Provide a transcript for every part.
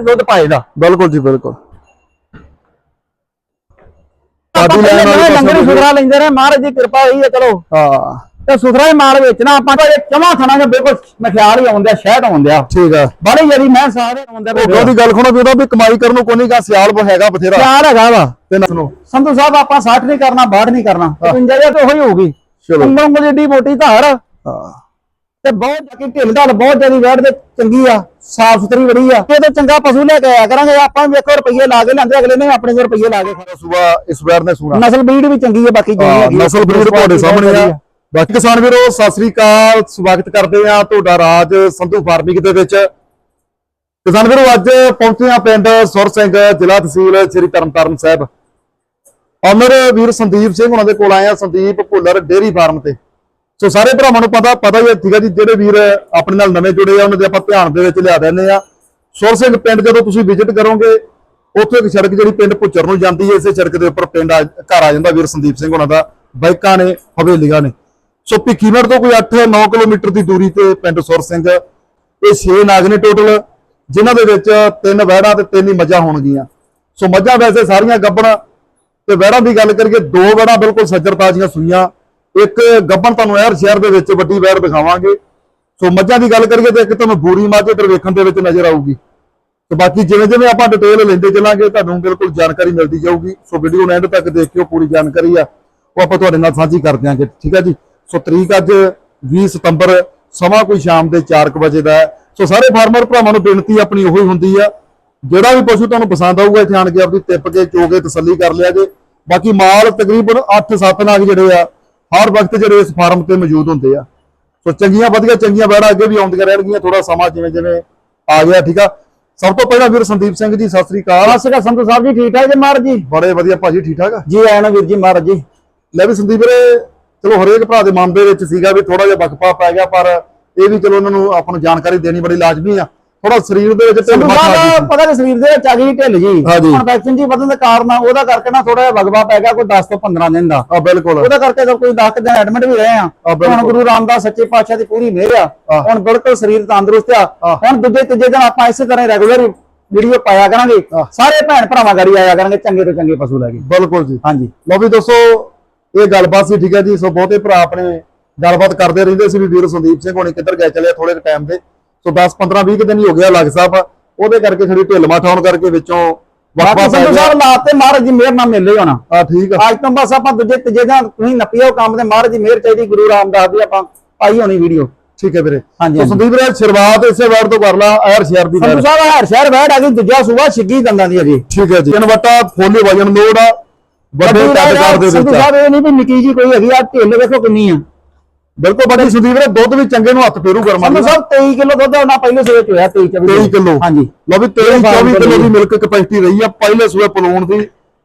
ਦੁੱਧ ਪਾਏਗਾ ਬਿਲਕੁਲ ਜੀ ਬਿਲਕੁਲ। ਸਾਡੀ ਲੈਣ ਵਾਲੀ ਲੰਗਰ ਸੁਥਰਾ ਲੈਂਦੇ ਰਹੇ ਮਹਾਰਾਜ ਦੀ ਕਿਰਪਾ ਹੋਈ ਹੈ ਚਲੋ। ਹਾਂ। ਤੇ ਸੁਥਰਾ ਹੀ ਮਾਲ ਵੇਚਣਾ ਆਪਾਂ ਤਾਂ ਚਮਾ ਥਣਾ ਦੇ ਬਿਲਕੁਲ ਮਖਿਆਲ ਹੀ ਆਉਂਦਾ ਸ਼ਹਿਦ ਆਉਂਦਾ ਠੀਕ ਆ ਬੜੀ ਜਦੀ ਮੈਂ ਸਾਰੇ ਆਉਂਦਾ ਉਹ ਉਹਦੀ ਗੱਲ ਸੁਣੋ ਵੀ ਉਹਦਾ ਵੀ ਕਮਾਈ ਕਰਨ ਨੂੰ ਕੋਈ ਨਹੀਂ ਗਾ ਸਿਆਲ ਹੈਗਾ ਬਥੇਰਾ। ਪਿਆਰ ਹੈਗਾ ਵਾ। ਤੇ ਨਾ ਸੁਣੋ। ਸੰਧੂ ਸਾਹਿਬ ਆਪਾਂ 60 ਨਹੀਂ ਕਰਨਾ 62 ਨਹੀਂ ਕਰਨਾ 55 ਤੇ ਉਹੀ ਹੋਊਗੀ। ਚਲੋ। ਉਂਗਲ ਉਂਗਲ ਜਿੱਡੀ ਮੋਟੀ ਧਾਰ। ਹਾਂ। ਤੇ ਬਹੁਤ ਜਾ ਕੇ ਢਿੱਲ ਢਾਲ ਬਹੁਤ ਜਿਆਦੀ ਵੈੜ ਦੇ ਚੰਗੀ ਆ ਸਾਫ਼ ਸੁਥਰੀ ਬੜੀ ਆ। ਤੇ ਤੇ ਚੰਗਾ ਪਸ਼ੂ ਲੈ ਕੇ ਆਇਆ ਕਰਾਂਗੇ ਆਪਾਂ ਵੇਖੋ ਰੁਪਈਏ ਲਾ ਕੇ ਲੈਂਦੇ ਅਗਲੇ ਨੇ ਆਪਣੇ ਕੋਲ ਰੁਪਈਏ ਲਾ ਕੇ ਖਾਣੇ। ਸੁਬਾ ਇਸ ਵਾਰ ਨੇ ਸੁਣਾ। ਨਸਲ ਬਰੀਡ ਵੀ ਚੰਗੀ ਆ ਬਾਕੀ ਹਾਂ, ਹੈਗੀ। ਨਸਲ ਬਰੀਡ ਤੁਹਾਡੇ ਸਾਹਮਣੇ ਆ। ਬਾਕੀ ਕਿਸਾਨ ਵੀਰੋ ਸਤਿ ਸ੍ਰੀ ਅਕਾਲ ਸਵਾਗਤ ਕਰਦੇ ਆ ਤੁਹਾਡਾ ਰਾਜ ਸੰਧੂ ਫਾਰਮਿੰਗ ਦੇ ਵਿੱਚ। ਕਿਸਾਨ ਵੀਰੋ ਅੱਜ ਪਹੁੰਚੇ ਆ ਪਿੰਡ ਸੁਰ ਸਿੰਘ ਜ਼ਿਲ੍ਹਾ ਤਹਿਸੀਲ ਸ੍ਰੀ ਤਰਨਤਾਰਨ ਸਾਹਿਬ। ਅਮਰ ਵੀਰ ਸੰਦੀਪ ਸਿੰਘ ਉਹਨਾਂ ਦੇ ਕੋਲ ਆਏ ਆ ਸੰਦੀਪ ਭੁੱਲਰ ਡੇਰੀ ਫਾਰਮ ਤੇ। ਸੋ ਸਾਰੇ ਭਰਾਵਾਂ ਨੂੰ ਪਤਾ ਪਤਾ ਹੀ ਹੈ ਠੀਕ ਹੈ ਜੀ, ਜਿਹੜੇ ਵੀਰ ਆਪਣੇ ਨਾਲ ਨਵੇਂ ਜੁੜੇ ਆ, ਉਹਨਾਂ ਦੇ ਆਪਾਂ ਧਿਆਨ ਦੇ ਵਿੱਚ ਲਿਆ ਦਿੰਦੇ ਆ ਸੁਰ ਸਿੰਘ ਪਿੰਡ ਜਦੋਂ ਤੁਸੀਂ ਵਿਜ਼ਿਟ ਕਰੋਗੇ, ਉੱਥੇ ਇੱਕ ਸੜਕ ਜਿਹੜੀ ਪਿੰਡ ਪੁੱਚਰ ਨੂੰ ਜਾਂਦੀ ਹੈ, ਇਸੇ ਸੜਕ ਦੇ ਉੱਪਰ ਪਿੰਡ ਆ- ਘਰ ਆ ਜਾਂਦਾ ਵੀਰ ਸੰਦੀਪ ਸਿੰਘ ਉਹਨਾਂ ਦਾ। ਬਾਈਕਾਂ ਨੇ, ਹਵੇਲੀਆਂ ਨੇ। ਸੋ ਭਿੱਖੀਵਿੰਡ ਤੋਂ ਕੋਈ 8-9 ਕਿਲੋਮੀਟਰ ਦੀ ਦੂਰੀ ਤੇ ਪਿੰਡ ਸੁਰ ਸਿੰਘ। ਇਹ 6 ਨਾਗ ਨੇ ਟੋਟਲ ਜਿਨ੍ਹਾਂ ਦੇ ਵਿੱਚ ਤਿੰਨ ਵਹਿੜਾਂ ਤੇ ਤਿੰਨ ਹੀ ਮੱਝਾਂ ਹੋਣਗੀਆਂ। ਸੋ ਮੱਝਾਂ ਵੈਸੇ ਸਾਰੀਆਂ ਗੱਬਣ। ਤੇ ਵਹਿੜਾਂ ਦੀ ਗੱਲ ਕਰੀਏ, ਦੋ ਵਹਿੜਾਂ ਬਿਲਕੁਲ ਸੱਜਰ ਤਾਜ਼ੀਆਂ ਸੂਈਆਂ। ਇੱਕ ਗੱਬਣ ਤੁਹਾਨੂੰ ਯਾਰ ਸ਼ਹਿਰ ਦੇ ਵਿੱਚ ਵੱਡੀ ਵਹਿੜ ਦਿਖਾਵਾਂਗੇ। ਸੋ ਮੱਝਾਂ ਦੀ ਗੱਲ ਕਰੀਏ ਤੇ ਇੱਕ ਤੁਹਾਨੂੰ ਬੂਰੀ ਮੱਝ ਇੱਧਰ ਵੇਖਣ ਦੇ ਵਿੱਚ ਨਜ਼ਰ ਆਊਗੀ। ਤੇ ਬਾਕੀ ਜਿਵੇਂ ਜਿਵੇਂ ਆਪਾਂ ਡਿਟੇਲ ਲੈਂਦੇ ਚੱਲਾਂਗੇ, ਤੁਹਾਨੂੰ ਬਿਲਕੁਲ ਜਾਣਕਾਰੀ ਮਿਲਦੀ ਜਾਊਗੀ। ਸੋ ਵੀਡੀਓ ਨੂੰ ਐਂਡ ਤੱਕ ਦੇਖਿਓ, ਪੂਰੀ ਜਾਣਕਾਰੀ ਆ। ਉਹ ਆਪਾਂ ਤੁਹਾਡੇ ਨਾਲ ਸਾਂਝੀ ਕਰ ਦਿਆਂਗੇ, ਠੀਕ ਹੈ ਜੀ? ਸੋ ਤਰੀਕ ਅੱਜ 20 ਸਤੰਬਰ, ਸਮਾਂ ਕੋਈ ਸ਼ਾਮ ਦੇ 4:00 ਵਜੇ ਦਾ ਹੈ। ਸੋ ਸਾਰੇ ਫਾਰਮਰ ਭਰਾਵਾਂ ਨੂੰ ਬੇਨਤੀ ਆਪਣੀ ਉਹੀ ਹੁੰਦੀ ਆ, ਜਿਹੜਾ ਵੀ ਪਸ਼ੂ ਤੁਹਾਨੂੰ ਪਸੰਦ ਆਊਗਾ, ਇੱਥੇ ਆਣ ਕੇ ਆਪਣੀ ਟਿੱਪ ਕੇ ਚੋਗੇ ਤਸੱਲੀ ਕਰ ਲਿਆ ਜੇ। ਬਾਕੀ ਮਾਲ ਤਕਰੀਬਨ 8-7 ਨਾਗ ਜਿਹੜੇ ਆ ਹਰ ਵਕਤ ਜਿਹੜੇ ਇਸ ਫਾਰਮ ਤੇ ਮੌਜੂਦ ਹੁੰਦੇ ਆ। ਸੋ ਚੰਗੀਆਂ ਵਧੀਆ ਚੰਗੀਆਂ ਬੈੜਾਂ ਅੱਗੇ ਵੀ ਆਉਂਦੀਆਂ ਰਹਿਣਗੀਆਂ ਥੋੜਾ ਸਮਾਂ ਜਿਵੇਂ ਜਿਵੇਂ ਆ ਗਿਆ ਠੀਕ ਆ? ਸਭ ਤੋਂ ਪਹਿਲਾਂ ਵੀਰ ਸੰਦੀਪ ਸਿੰਘ ਜੀ ਸਤਿ ਸ੍ਰੀ ਅਕਾਲ। ਸਤਿ ਸ਼੍ਰੀ ਅਕਾਲ ਸਾਹਿਬ ਜੀ ਠੀਕ ਠਾਕ ਜੀ ਮਹਾਰਾਜ ਜੀ? ਬੜੇ ਵਧੀਆ ਭਾਜੀ ਠੀਕ ਠਾਕ ਜੀ ਆਇਆਂ ਵੀਰ ਜੀ ਮਹਾਰਾਜ ਜੀ। ਲੈ ਵੀ ਸੰਦੀਪ ਵੀਰੇ ਚਲੋ ਹਰੇਕ ਭਰਾ ਦੇ ਮਨ ਦੇ ਵਿੱਚ ਸੀਗਾ ਵੀ ਥੋੜਾ ਜਿਹਾ ਵਕਫਾ ਪੈ ਗਿਆ ਪਰ ਇਹ ਵੀ ਚਲੋ ਉਹਨਾਂ ਨੂੰ ਆਪਾਂ ਨੂੰ ਜਾਣਕਾਰੀ ਦੇਣੀ ਬੜੀ ਲਾਜ਼ਮੀ ਆ। ਥੋੜਾ ਸਰੀਰ ਦੇ ਵਿੱਚ ਢਿੱਲ ਆ ਗਈ ਪਤਾ ਕਿ ਸਰੀਰ ਦੇ ਵਿੱਚ ਆ ਗਈ ਢਿੱਲ ਜੀ। ਹਾਂਜੀ। ਇਨਫੈਕਸ਼ਨ ਜੀ ਵਧਣ ਦੇ ਕਾਰਨ ਉਹਦਾ ਕਰਕੇ ਨਾ ਥੋੜਾ ਜਿਹਾ ਵਗਵਾ ਪੈ ਗਿਆ ਕੋਈ 10 ਤੋਂ 15 ਦਿਨ ਦਾ। ਆ ਬਿਲਕੁਲ। ਉਹਦਾ ਕਰਕੇ ਤਾਂ ਕੋਈ 10 ਦਿਨ ਐਡਮਿਟ ਵੀ ਰਹੇ ਆ ਬਿਲਕੁਲ। ਹੁਣ ਗੁਰੂ ਰਾਮਦਾਸ ਸੱਚੇ ਪਾਤਸ਼ਾਹ ਦੀ ਪੂਰੀ ਮਿਹਰ ਆ। ਹੁਣ ਬਿਲਕੁਲ ਸਰੀਰ ਤੰਦਰੁਸਤ ਆ। ਹੁਣ ਦੂਜੇ ਤੀਜੇ ਦਿਨ ਆਪਾਂ ਇਸੇ ਤਰ੍ਹਾਂ ਰੈਗੂਲਰ ਵੀਡੀਓ ਪਾਇਆ ਕਰਾਂਗੇ। ਸਾਰੇ ਭੈਣ ਭਰਾਵਾਂ ਗਾੜੀ ਆਇਆ ਕਰਾਂਗੇ ਚੰਗੇ ਤੋਂ ਚੰਗੇ ਪਸ਼ੂ ਲੈ ਕੇ। ਬਿਲਕੁਲ ਜੀ। ਹਾਂਜੀ। ਲਓ ਵੀ ਦੋਸਤੋ ਇਹ ਗੱਲਬਾਤ ਸੀ ਠੀਕ ਹੈ ਜੀ। ਸੋ ਬਹੁਤੇ ਭਰਾ ਆਪਣੇ ਗੱਲਬਾਤ ਕਰਦੇ ਰਹਿੰਦੇ ਸੀ ਵੀ ਵੀਰ ਸੰਦੀਪ ਸਿੰਘ ਹੋਣੀ ਕਿੱਧਰ ਗਏ ਚਲੇ ਥੋੜੇ ਟਾਈਮ ਦੇ ਸੋ 10 15 20 ਦਿਨ ਹੀ ਹੋ ਗਿਆ ਲੱਗ ਸਾਹਿਬ। ਉਹਦੇ ਕਰਕੇ ਥੋੜੀ ਢਿੱਲ ਮੱਠ ਹੋਣ ਕਰਕੇ ਵਿੱਚੋਂ ਬਾਕੀ ਸੰਧੂ ਸਾਹਿਬ ਲਾਤੇ ਮਹਾਰਾਜ ਦੀ ਮਿਹਰ ਨਾਲ ਮੇਲੇ ਹੋਣਾ। ਆ ਠੀਕ ਆ। ਅੱਜ ਤੋਂ ਬਸ ਆਪਾਂ ਦੂਜੇ ਤੀਜੇ ਦਿਨ ਤੁਸੀਂ ਨੱਪਿਓ ਕੰਮ ਤੇ ਮਹਾਰਾਜ ਦੀ ਮਿਹਰ ਚਾਹੀਦੀ ਗੁਰੂ ਰਾਮਦਾਸ ਦੀ ਆਪਾਂ ਪਾਈ ਹੋਣੀ ਵੀਡੀਓ ਠੀਕ ਹੈ ਵੀਰੇ। ਹਾਂਜੀ, ਸੋ। ਸੰਦੀਪ ਵੀਰੇ ਸ਼ੁਰੂਆਤ ਇਸੇ ਵਾਰ ਤੋਂ ਕਰ ਲਾ ਐਰ ਸ਼ਹਿਰ ਦੀ ਸੰਧੂ। ਸਾਹਿਬ ਹਰ ਸ਼ਹਿਰ ਬੈਠ ਆ ਗਈ ਦੂਜਾ ਸੂਬਾ ਛਿੱਗੀ ਦੰਦਾਂ ਦੀ ਅਜੀ। ਠੀਕ ਹੈ ਜੀ। ਤਿੰਨ ਵਟਾ ਫੋਲੇ ਵਜਨ ਆ ਵੱਡੇ ਕੱਦਕਾਰ ਦੇ ਵਿੱਚ। ਸਾਹਿਬ ਇਹ ਨਹੀਂ ਵੀ ਨਿੱਕੀ ਜੀ ਕੋਈ ਹੈਗੀ ਆ ਢਿੱਲ ਵੇਖੋ ਕਿੰਨੀ ਆ। ਬਿਲਕੁਲ ਬਾਕੀ ਸੰਦੀਪ ਵੀਰੇ ਦੁੱਧ ਵੀ ਚੰਗੇ ਨੂੰ ਹੱਥ ਫੇਰੂ ਗਰਮਾ ਸੰਧੂ ਸਾਹਿਬ 23 ਕਿਲੋ ਦੁੱਧ ਉਹਨਾਂ ਪਹਿਲੇ ਸਵੇਰ ਚ ਹੋਇਆ 23 24 23 ਕਿਲੋ। ਹਾਂਜੀ। ਲਓ ਵੀ 23 24 ਕਿਲੋ ਦੀ ਮਿਲਕ ਕਪੈਸਿਟੀ ਰਹੀ ਆ ਪਹਿਲੇ ਸੂਏ ਪਲੂਣ ਦੀ